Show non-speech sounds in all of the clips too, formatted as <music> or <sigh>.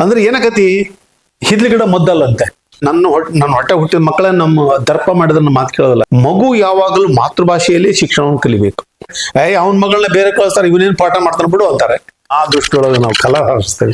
ಅಂದ್ರೆ ಏನಕತಿ? ಹಿದ್ಲಿ ಗಿಡ ಮದ್ದಲ್ಲಂತೆ. ನನ್ನ ಹೊಟ್ಟೆ ನನ್ನ ಹೊಟ್ಟೆ ಹುಟ್ಟಿದ ಮಕ್ಕಳ ನಮ್ಮ ದರ್ಪ ಮಾಡಿದ್ರೆ ಮಾತು ಕೇಳೋದಿಲ್ಲ. ಮಗು ಯಾವಾಗಲೂ ಮಾತೃಭಾಷೆಯಲ್ಲಿ ಶಿಕ್ಷಣವನ್ನು ಕಲಿಬೇಕು. ಏ ಅವನ ಮಗಳನ್ನ ಬೇರೆ ಕಳಿಸ್ತಾರೆ, ಇವನೇನು ಪಾಠ ಮಾಡ್ತಾನೆ ಬಿಡು ಅಂತಾರೆ. ಆ ದೃಷ್ಟಿಯೊಳಗೆ ನಾವು ಕಲಾ ಹಾರಿಸ್ತೇವೆ.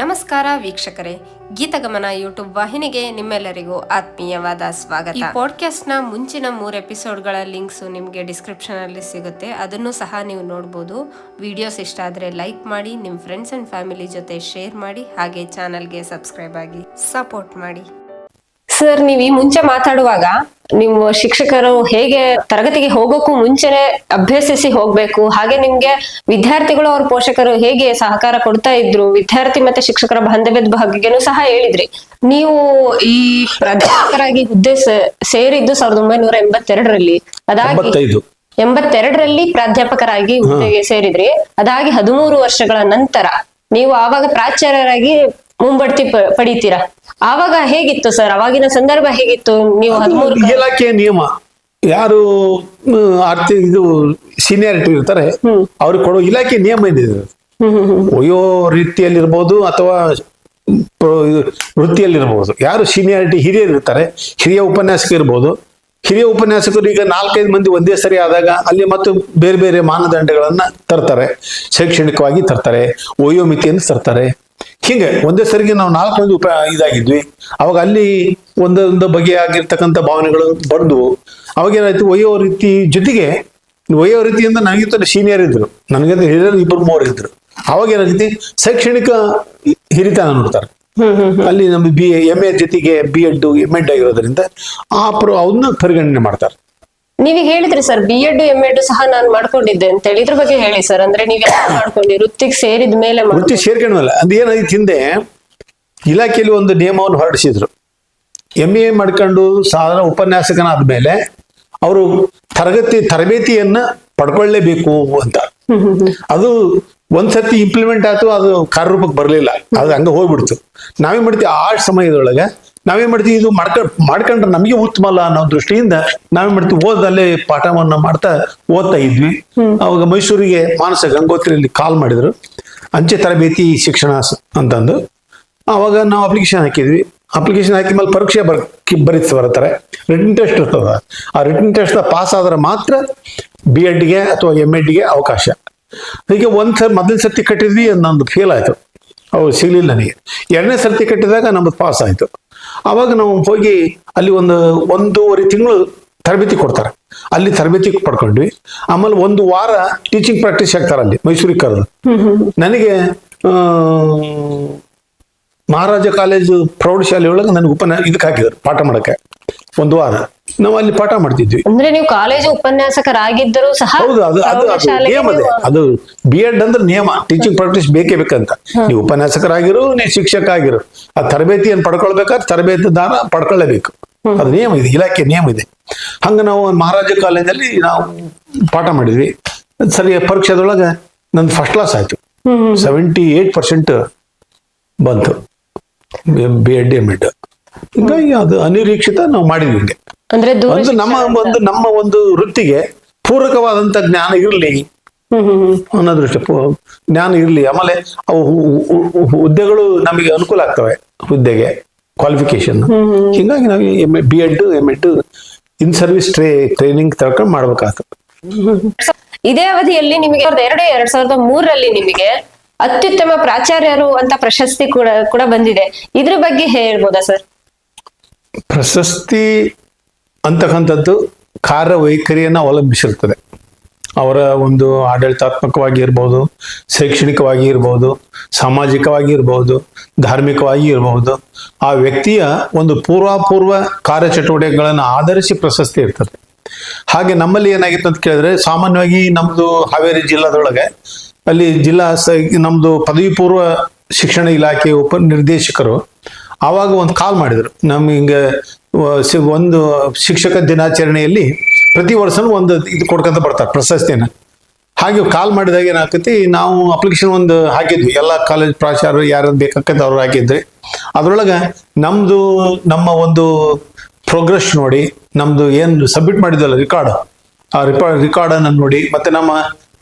ನಮಸ್ಕಾರ ವೀಕ್ಷಕರೇ. ಗೀತಗಮನ ಯೂಟ್ಯೂಬ್ ವಾಹಿನಿಗೆ ನಿಮ್ಮೆಲ್ಲರಿಗೂ ಆತ್ಮೀಯವಾದ ಸ್ವಾಗತ. ಈ ಪಾಡ್ಕಾಸ್ಟ್ನ ಮುಂಚಿನ ಮೂರು ಎಪಿಸೋಡ್ಗಳ ಲಿಂಕ್ಸ್ ನಿಮಗೆ ಡಿಸ್ಕ್ರಿಪ್ಷನ್ ಅಲ್ಲಿ ಸಿಗುತ್ತೆ. ಅದನ್ನು ಸಹ ನೀವು ನೋಡಬಹುದು ವಿಡಿಯೋಸ್ ಇಷ್ಟ ಆದ್ರೆ ಲೈಕ್ ಮಾಡಿ ನಿಮ್ಮ ಫ್ರೆಂಡ್ಸ್ ಅಂಡ್ ಫ್ಯಾಮಿಲಿ ಜೊತೆ ಶೇರ್ ಮಾಡಿ, ಹಾಗೆ ಚಾನಲ್ಗೆ ಸಬ್ಸ್ಕ್ರೈಬ್ ಆಗಿ ಸಪೋರ್ಟ್ ಮಾಡಿ. ಸರ್ ನೀವು ಈ ಮುಂಚೆ ಮಾತಾಡುವಾಗ ನಿಮ್ಮ ಶಿಕ್ಷಕರು ಹೇಗೆ ತರಗತಿಗೆ ಹೋಗೋಕ್ಕೂ ಮುಂಚೆನೆ ಅಭ್ಯಸಿಸಿ ಹೋಗ್ಬೇಕು ಹಾಗೆ ನಿಮ್ಗೆ ವಿದ್ಯಾರ್ಥಿಗಳು ಅವ್ರ ಪೋಷಕರು ಹೇಗೆ ಸಹಕಾರ ಕೊಡ್ತಾ ಇದ್ರು ವಿದ್ಯಾರ್ಥಿ ಮತ್ತೆ ಶಿಕ್ಷಕರ ಬಾಂಧವ್ಯದ ಬಗ್ಗೆನು ಸಹ ಹೇಳಿದ್ರಿ. ನೀವು ಈ ಪ್ರಾಧ್ಯಾಪಕರಾಗಿ ಹುದ್ದೆ ಸೇರಿದ್ದು ಸಾವಿರದ ಒಂಬೈನೂರ ಎಂಬತ್ತೆರಡರಲ್ಲಿ ಅದಾಗಿ ಎಂಬತ್ತೆರಡರಲ್ಲಿ ಪ್ರಾಧ್ಯಾಪಕರಾಗಿ ಹುದ್ದೆಗೆ ಸೇರಿದ್ರಿ ಅದಾಗಿ ಹದಿಮೂರು ವರ್ಷಗಳ ನಂತರ ನೀವು ಆವಾಗ ಪ್ರಾಚಾರ್ಯರಾಗಿ ಮುಂಬಡ್ತಿ ಪಡಿತೀರಾ? ಆವಾಗ ಹೇಗಿತ್ತು ಸರ್? ಅವಾಗಿನ ಸಂದರ್ಭ ಹೇಗಿತ್ತು? ನೀವು ಹದಿಮೂರು ಇಲಾಖೆಯ ನಿಯಮ. ಯಾರು ಅರ್ಥ ಆರ್ತಿ ಇದು ಸೀನಿಯಾರಿಟಿ ಇರ್ತಾರೆ ಅವ್ರಿಗೆ ಕೊಡೋ ಇಲಾಖೆ ನಿಯಮ ಏನಿದೆ? ವಯೋ ರೀತಿಯಲ್ಲಿರ್ಬೋದು ಅಥವಾ ವೃತ್ತಿಯಲ್ಲಿರ್ಬೋದು. ಯಾರು ಸೀನಿಯಾರಿಟಿ ಹಿರಿಯರು ಇರ್ತಾರೆ ಹಿರಿಯ ಉಪನ್ಯಾಸಕ ಇರ್ಬೋದು. ಹಿರಿಯ ಉಪನ್ಯಾಸಕರು ಈಗ ನಾಲ್ಕೈದು ಮಂದಿ ಒಂದೇ ಸರಿ ಆದಾಗ ಅಲ್ಲಿ ಮತ್ತು ಬೇರೆ ಬೇರೆ ಮಾನದಂಡಗಳನ್ನ ತರ್ತಾರೆ ಶೈಕ್ಷಣಿಕವಾಗಿ ತರ್ತಾರೆ ವಯೋಮಿತಿಯನ್ನು ತರ್ತಾರೆ. ಹಿಂಗೆ ಒಂದೇ ಸರಿಗೆ ನಾವು ನಾಲ್ಕು ಮಂದಿ ಉಪ ಇದಾಗಿದ್ವಿ. ಅವಾಗ ಅಲ್ಲಿ ಒಂದೊಂದು ಬಗೆಯಾಗಿರ್ತಕ್ಕಂಥ ಭಾವನೆಗಳು ಬಂದು ಅವಾಗೇನಾಯ್ತು ಒಯ್ಯೋ ವಯೋ ರೀತಿ ಜೊತೆಗೆ ಒಯ್ಯೋ ರೀತಿಯಿಂದ ನನಗಿಂತ ಸೀನಿಯರ್ ಇದ್ರು. ನನಗಿಂತ ಹಿರಿಯರು ಇಬ್ಬರು ಮೂವರು ಇದ್ರು. ಅವಾಗ ಏನಾಗುತ್ತೆ ಶೈಕ್ಷಣಿಕ ಹಿರಿತನ ನೋಡ್ತಾರೆ. ಅಲ್ಲಿ ನಮ್ಮ ಬಿ ಎಂ ಎ ಜೊತೆಗೆ ಬಿ ಎಡ್ ಎಂ ಎಡ್ ಆಗಿರೋದ್ರಿಂದ ಆ ಪ್ರ ಅವನ್ನ ಪರಿಗಣನೆ ಮಾಡ್ತಾರೆ. ನೀವೀಗ ಹೇಳಿದ್ರಿ sir B Ed M Ed ಸಹ ನಾನು ಮಾಡ್ಕೊಂಡಿದ್ದೆ ಅಂತ ಹೇಳಿ. ಇದ್ರ ಬಗ್ಗೆ ಹೇಳಿ ಸರ್ ಅಂದ್ರೆ ನೀವ್ ಮಾಡ್ಕೊಂಡಿ ವೃತ್ತಿಗೆ ಸೇರಿದ ಮೇಲೆ ವೃತ್ತಿ ಸೇರ್ಕೊಂಡಲ್ಲ ಅದು ಏನಾಯ್ತು ಹಿಂದೆ ಇಲಾಖೆಯಲ್ಲಿ ಒಂದು ನಿಯಮವನ್ನು ಹೊರಡಿಸಿದ್ರು. ಎಂ ಎ ಮಾಡ್ಕೊಂಡು ಸಾಧಾರಣ ಉಪನ್ಯಾಸಕನಾದ ಮೇಲೆ ಅವರು ತರಗತಿ, ತರಬೇತಿಯನ್ನ ಪಡ್ಕೊಳ್ಳೇಬೇಕು ಅಂತ. ಅದು ಒಂದ್ಸತಿ ಇಂಪ್ಲಿಮೆಂಟ್ ಆಯ್ತು, ಅದು ಕಾರ್ಯರೂಪಕ್ಕೆ ಬರಲಿಲ್ಲ. ಅದು ಹಂಗೆ ಹೋಗ್ಬಿಡ್ತು. ನಾವೇನ್ ಮಾಡ್ತೀವಿ, ಆ ಸಮಯದೊಳಗೆ ನಾವೇನ್ ಮಾಡ್ತೀವಿ? ಇದು ಮಾಡ್ಕ ಮಾಡ್ಕೊಂಡ್ರೆ ನಮಗೆ ಉತ್ತಮ ಅಲ್ಲ ಅನ್ನೋ ದೃಷ್ಟಿಯಿಂದ ನಾವೇನ್ ಮಾಡ್ತೀವಿ? ಓದಲ್ಲೇ ಪಾಠವನ್ನ ಮಾಡ್ತಾ ಓದ್ತಾ ಇದ್ವಿ. ಅವಾಗ ಮೈಸೂರಿಗೆ ಮಾನಸ ಗಂಗೋತ್ರಿಯಲ್ಲಿ ಕಾಲ್ ಮಾಡಿದ್ರು. ಅಂಚೆ ತರಬೇತಿ ಶಿಕ್ಷಣ ಅಂತಂದು. ಅವಾಗ ನಾವು ಅಪ್ಲಿಕೇಶನ್ ಹಾಕಿದ್ವಿ. ಅಪ್ಲಿಕೇಶನ್ ಹಾಕಿದ ಮೇಲೆ ಪರೀಕ್ಷೆ ಬರ್ ಬರೀತ್ ಬರ್ತಾರೆ ರಿಟರ್ನ್ ಟೆಸ್ಟ್ ಇರ್ತದ. ಆ ರಿಟರ್ನ್ ಟೆಸ್ಟ್ ಪಾಸ್ ಆದ್ರೆ ಮಾತ್ರ ಬಿ ಎಡ್ಗೆ ಅಥವಾ ಎಂ ಎಡ್ಗೆ ಅವಕಾಶ. ಹೀಗೆ ಒಂದ್ ಸರ್ ಮೊದಲ ಸರ್ತಿ ಕಟ್ಟಿದ್ವಿ ನಂದು ಫೇಲ್ ಆಯ್ತು. ಅವು ಸಿಗ್ಲಿಲ್ಲ ನನಗೆ. ಎರಡನೇ ಸರ್ತಿ ಕಟ್ಟಿದಾಗ ನಮ್ದು ಪಾಸ್ ಆಯ್ತು. ಅವಾಗ ನಾವು ಹೋಗಿ ಅಲ್ಲಿ ಒಂದು ಒಂದೂವರೆ ತಿಂಗಳು ತರಬೇತಿ ಕೊಡ್ತಾರೆ. ಅಲ್ಲಿ ತರಬೇತಿ ಪಡ್ಕೊಂಡ್ವಿ. ಆಮೇಲೆ ಒಂದು ವಾರ ಟೀಚಿಂಗ್ ಪ್ರಾಕ್ಟೀಸ್ ಆಗ್ತಾರೆ ಅಲ್ಲಿ, ಮೈಸೂರಿಗೆ ಕರೆದು. ನನಗೆ ಮಹಾರಾಜ ಕಾಲೇಜು ಪ್ರೌಢಶಾಲೆ ಒಳಗೆ ನನಗೆ ಉಪನ್ಯಾಸ ಇದಕ್ಕೆ ಹಾಕಿದ್ರು ಪಾಠ ಮಾಡಕ್ಕೆ. ಒಂದು ವಾರ. ನಾವು ಅಲ್ಲಿ ಪಾಠ ಮಾಡ್ತಿದ್ವಿ. ಅಂದ್ರೆ ನೀವು ಕಾಲೇಜು ಉಪನ್ಯಾಸಕರಾಗಿದ್ದರೂ ಸಹ ಹೌದು ಅದು ಅದು ಅದು ಅದೇ. ಬಿ ಎಡ್ ಅಂದ್ರೆ ನಿಯಮ. ಟೀಚಿಂಗ್ ಪ್ರಾಕ್ಟೀಸ್ ಬೇಕೇ ಬೇಕಂತ. ನೀವು ಉಪನ್ಯಾಸಕರಾಗಿರು ನೀವು ಶಿಕ್ಷಕ ಆಗಿರು ಆ ತರಬೇತಿಯನ್ನು ಪಡ್ಕೊಳ್ಬೇಕಾದ್ರೆ ತರಬೇತಿದಾರ ಪಡ್ಕೊಳ್ಳೇಬೇಕು. ಅದು ನಿಯಮ ಇದೆ ಇಲಾಖೆ ನಿಯಮ ಇದೆ. ಹಂಗ ನಾವು ಮಹಾರಾಜ ಕಾಲೇಜಲ್ಲಿ ನಾವು ಪಾಠ ಮಾಡಿದ್ವಿ. ಸರಿ ಪರೀಕ್ಷೆದೊಳಗೆ ನಂದು ಫಸ್ಟ್ ಕ್ಲಾಸ್ ಆಯ್ತು. ಸೆವೆಂಟಿ ಏಟ್ ಪರ್ಸೆಂಟ್ ಬಂತು. ಬಿ ಎಡ್ ಎಂ ಎಡ್ ಹಿಂಗಾಗಿ ಅದು ಅನಿರೀಕ್ಷಿತ ನಾವು ಮಾಡಿದ್ವಿ ಹಿಂಗೆ. ಅಂದ್ರೆ ಒಂದು ನಮ್ಮ ಒಂದು ನಮ್ಮ ಒಂದು ವೃತ್ತಿಗೆ ಪೂರಕವಾದಂತ ಜ್ಞಾನ ಇರಲಿ. ಹ್ಮ್ ಹ್ಮ್ ಹ್ಮ್. ಅನ್ನೋ ದೃಷ್ಟಿ ಜ್ಞಾನ ಇರಲಿ. ಆಮೇಲೆ ಅವು ಹುದ್ದೆಗಳು ನಮಗೆ ಅನುಕೂಲ ಆಗ್ತವೆ ಹುದ್ದೆಗೆ ಕ್ವಾಲಿಫಿಕೇಶನ್ ಹಿಂಗಾಗಿ ನಾವು M A B Ed M Ed in service tray training ತಗೊಂಡು ಮಾಡ್ಬೇಕಾಗ್ತದೆ. ಇದೇ ಅವಧಿಯಲ್ಲಿ ನಿಮಗೆ ಎರಡು ಎರಡ್ ಸಾವಿರದ ಮೂರರಲ್ಲಿ ನಿಮಗೆ ಅತ್ಯುತ್ತಮ ಪ್ರಾಚಾರ್ಯರು ಅಂತ ಪ್ರಶಸ್ತಿ ಕೂಡ ಕೂಡ ಬಂದಿದೆ. ಇದ್ರ ಬಗ್ಗೆ ಹೇಳ್ಬೋದಾ ಸರ್? ಪ್ರಶಸ್ತಿ ಅಂತಕ್ಕಂಥದ್ದು ಕಾರ್ಯವೈಖರಿಯನ್ನು ಅವಲಂಬಿಸಿರ್ತದೆ. ಅವರ ಒಂದು ಆಡಳಿತಾತ್ಮಕವಾಗಿ ಇರ್ಬೋದು, ಶೈಕ್ಷಣಿಕವಾಗಿ ಇರ್ಬೋದು, ಸಾಮಾಜಿಕವಾಗಿ ಇರ್ಬೋದು, ಧಾರ್ಮಿಕವಾಗಿ ಇರಬಹುದು ಆ ವ್ಯಕ್ತಿಯ ಒಂದು ಪೂರ್ವಾಪೂರ್ವ ಕಾರ್ಯಚಟುವಟಿಕೆಗಳನ್ನು ಆಧರಿಸಿ ಪ್ರಶಸ್ತಿ ಇರ್ತದೆ. ಹಾಗೆ ನಮ್ಮಲ್ಲಿ ಏನಾಗಿತ್ತು ಅಂತ ಕೇಳಿದ್ರೆ, ಸಾಮಾನ್ಯವಾಗಿ ನಮ್ಮದು ಹಾವೇರಿ ಜಿಲ್ಲಾದೊಳಗೆ ಅಲ್ಲಿ ಜಿಲ್ಲಾ ನಮ್ಮದು ಪದವಿ ಪೂರ್ವ ಶಿಕ್ಷಣ ಇಲಾಖೆ ಉಪ ನಿರ್ದೇಶಕರು ಆವಾಗ ಒಂದು ಕಾಲ್ ಮಾಡಿದ್ರು. ನಮ್ಗೆ ಒಂದು ಶಿಕ್ಷಕ ದಿನಾಚರಣೆಯಲ್ಲಿ ಪ್ರತಿ ವರ್ಷನೂ ಒಂದು ಇದು ಕೊಡ್ಕೊಂತ ಬರ್ತಾರೆ ಪ್ರಶಸ್ತಿನ ಹಾಗೆ ಕಾಲ್ ಮಾಡಿದಾಗ ಏನಾಗ್ತೈತಿ, ನಾವು ಅಪ್ಲಿಕೇಶನ್ ಒಂದು ಹಾಕಿದ್ವಿ. ಎಲ್ಲ ಕಾಲೇಜ್ ಪ್ರಾಚಾರ್ಯರು ಯಾರು ಬೇಕಾಗತ್ತೆ ಅವ್ರು ಹಾಕಿದ್ರಿ ಅದ್ರೊಳಗೆ ನಮ್ದು, ನಮ್ಮ ಒಂದು ಪ್ರೋಗ್ರೆಸ್ ನೋಡಿ, ನಮ್ದು ಏನು ಸಬ್ಮಿಟ್ ಮಾಡಿದ್ವಲ್ಲ ರೆಕಾರ್ಡ್ ಆ ರಿಪಾ ರೆಕಾರ್ಡನ್ನು ನೋಡಿ, ಮತ್ತೆ ನಮ್ಮ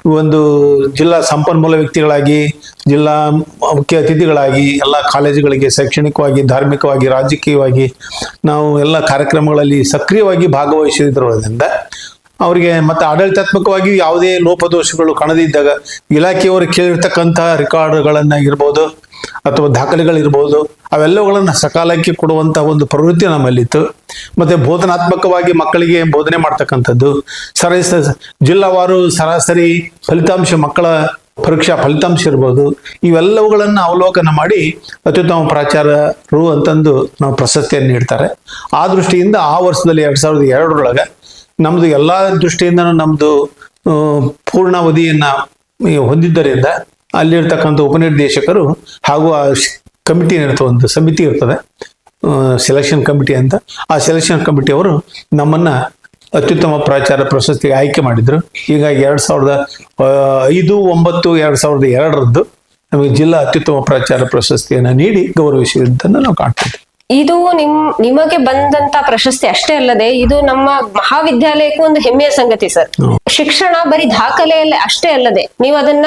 ಒಂದು ಜಿಲ್ಲಾ ಸಂಪನ್ಮೂಲ ವ್ಯಕ್ತಿಗಳಾಗಿ, ಜಿಲ್ಲಾ ಮುಖ್ಯ ಅತಿಥಿಗಳಾಗಿ, ಎಲ್ಲ ಕಾಲೇಜುಗಳಿಗೆ ಶೈಕ್ಷಣಿಕವಾಗಿ, ಧಾರ್ಮಿಕವಾಗಿ, ರಾಜಕೀಯವಾಗಿ ನಾವು ಎಲ್ಲ ಕಾರ್ಯಕ್ರಮಗಳಲ್ಲಿ ಸಕ್ರಿಯವಾಗಿ ಭಾಗವಹಿಸಿದ್ರೋದ್ರಿಂದ ಅವರಿಗೆ ಮತ್ತೆ ಆಡಳಿತಾತ್ಮಕವಾಗಿ ಯಾವುದೇ ಲೋಪದೋಷಗಳು ಕಾಣದಿದ್ದಾಗ ಇಲಾಖೆಯವರು ಕೇಳಿರ್ತಕ್ಕಂತಹ ರೆಕಾರ್ಡ್ಗಳನ್ನ ಇರ್ಬೋದು. ಅಥವಾ ದಾಖಲೆಗಳಿರ್ಬೋದು, ಅವೆಲ್ಲವುಗಳನ್ನು ಸಕಾಲಕ್ಕೆ ಕೊಡುವಂತಹ ಒಂದು ಪ್ರವೃತ್ತಿ ನಮ್ಮಲ್ಲಿತ್ತು. ಮತ್ತೆ ಬೋಧನಾತ್ಮಕವಾಗಿ ಮಕ್ಕಳಿಗೆ ಬೋಧನೆ ಮಾಡ್ತಕ್ಕಂಥದ್ದು. ಸರ ಜಿಲ್ಲಾವಾರು ಸರಾಸರಿ ಫಲಿತಾಂಶ ಮಕ್ಕಳ ಪರೀಕ್ಷಾ ಫಲಿತಾಂಶ ಇರ್ಬೋದು. ಇವೆಲ್ಲವುಗಳನ್ನು ಅವಲೋಕನ ಮಾಡಿ ಅತ್ಯುತ್ತಮ ಪ್ರಾಚಾರರು ಅಂತಂದು ನಾವು ಪ್ರಶಸ್ತಿಯನ್ನು ನೀಡ್ತಾರೆ. ಆ ದೃಷ್ಟಿಯಿಂದ ಆ ವರ್ಷದಲ್ಲಿ ಎರಡು ಸಾವಿರದ ಎರಡರೊಳಗೆ ನಮ್ಮದು ಎಲ್ಲಾ ದೃಷ್ಟಿಯಿಂದನೂ ನಮ್ದು ಪೂರ್ಣಾವಧಿಯನ್ನು ಪೂರ್ಣಾವಧಿಯನ್ನ ಹೊಂದಿದ್ದರಿಂದ ಅಲ್ಲಿರ್ತಕ್ಕಂಥ ಉಪನಿರ್ದೇಶಕರು ಹಾಗೂ ಆ ಕಮಿಟಿ ಇರ್ತದೆ ಒಂದು ಸಮಿತಿ ಇರ್ತದೆ ಸೆಲೆಕ್ಷನ್ ಕಮಿಟಿ ಅಂತ. ಆ ಸೆಲೆಕ್ಷನ್ ಕಮಿಟಿ ಅವರು ನಮ್ಮನ್ನ ಅತ್ಯುತ್ತಮ ಪ್ರಚಾರ ಪ್ರಶಸ್ತಿಗೆ ಆಯ್ಕೆ ಮಾಡಿದ್ರು. ಹೀಗಾಗಿ ಎರಡ್ ಸಾವಿರದ ಐದು ಒಂಬತ್ತು ಎರಡ್ ಸಾವಿರದ ಎರಡರದ್ದು ನಮಗೆ ಜಿಲ್ಲಾ ಅತ್ಯುತ್ತಮ ಪ್ರಚಾರ ಪ್ರಶಸ್ತಿಯನ್ನು ನೀಡಿ ಗೌರವಿಸಿದ್ದನ್ನು ನಾವು ಕಾಣ್ತೀವಿ. ಇದು ನಿಮ್ ನಿಮಗೆ ಬಂದಂತ ಪ್ರಶಸ್ತಿ ಅಷ್ಟೇ ಅಲ್ಲದೆ ಇದು ನಮ್ಮ ಮಹಾವಿದ್ಯಾಲಯಕ್ಕೂ ಒಂದು ಹೆಮ್ಮೆಯ ಸಂಗತಿ ಸರ್. ಶಿಕ್ಷಣ ಬರೀ ದಾಖಲೆಯಲ್ಲೇ ಅಷ್ಟೇ ಅಲ್ಲದೆ ನೀವು ಅದನ್ನ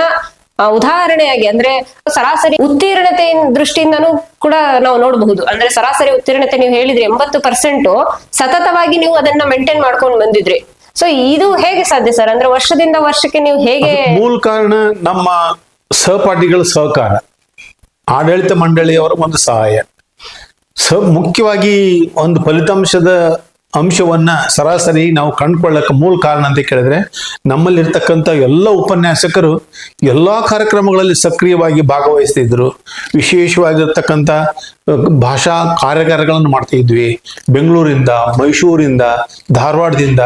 ಉದಾಹರಣೆಯಾಗಿ ಅಂದ್ರೆ ಸರಾಸರಿ ಉತ್ತೀರ್ಣತೆ ದೃಷ್ಟಿಯಿಂದನೂ ಕೂಡ ನಾವು ನೋಡಬಹುದು. ಅಂದ್ರೆ ಸರಾಸರಿ ಉತ್ತೀರ್ಣತೆ ನೀವು ಹೇಳಿದ್ರೆ ಎಂಬತ್ತು ಪರ್ಸೆಂಟ್ ಸತತವಾಗಿ ನೀವು ಅದನ್ನ ಮೇಂಟೈನ್ ಮಾಡ್ಕೊಂಡು ಬಂದಿದ್ರಿ. ಸೊ ಇದು ಹೇಗೆ ಸಾಧ್ಯ ಸರ್? ಅಂದ್ರೆ ವರ್ಷದಿಂದ ವರ್ಷಕ್ಕೆ ನೀವು ಹೇಗೆ ಮೂಲ ಕಾರಣ ನಮ್ಮ ಸಹಪಾಠಿಗಳ ಸಹಕಾರ. ಆಡಳಿತ ಮಂಡಳಿಯವರ ಒಂದು ಸಹಾಯ. ಸ ಮುಖ್ಯವಾಗಿ ಒಂದು ಫಲಿತಾಂಶದ ಅಂಶವನ್ನ ಸರಾಸರಿ ನಾವು ಕಂಡುಕೊಳ್ಳಕ್ಕೆ ಮೂಲ ಕಾರಣ ಅಂತ ಕೇಳಿದ್ರೆ ನಮ್ಮಲ್ಲಿರ್ತಕ್ಕಂಥ ಎಲ್ಲ ಉಪನ್ಯಾಸಕರು ಎಲ್ಲಾ ಕಾರ್ಯಕ್ರಮಗಳಲ್ಲಿ ಸಕ್ರಿಯವಾಗಿ ಭಾಗವಹಿಸ್ತಿದ್ರು. ವಿಶೇಷವಾಗಿರ್ತಕ್ಕಂಥ ಭಾಷಾ ಕಾರ್ಯಾಗಾರಗಳನ್ನು ಮಾಡ್ತಾ ಇದ್ವಿ. ಬೆಂಗಳೂರಿಂದ, ಮೈಸೂರಿಂದ, ಧಾರವಾಡದಿಂದ.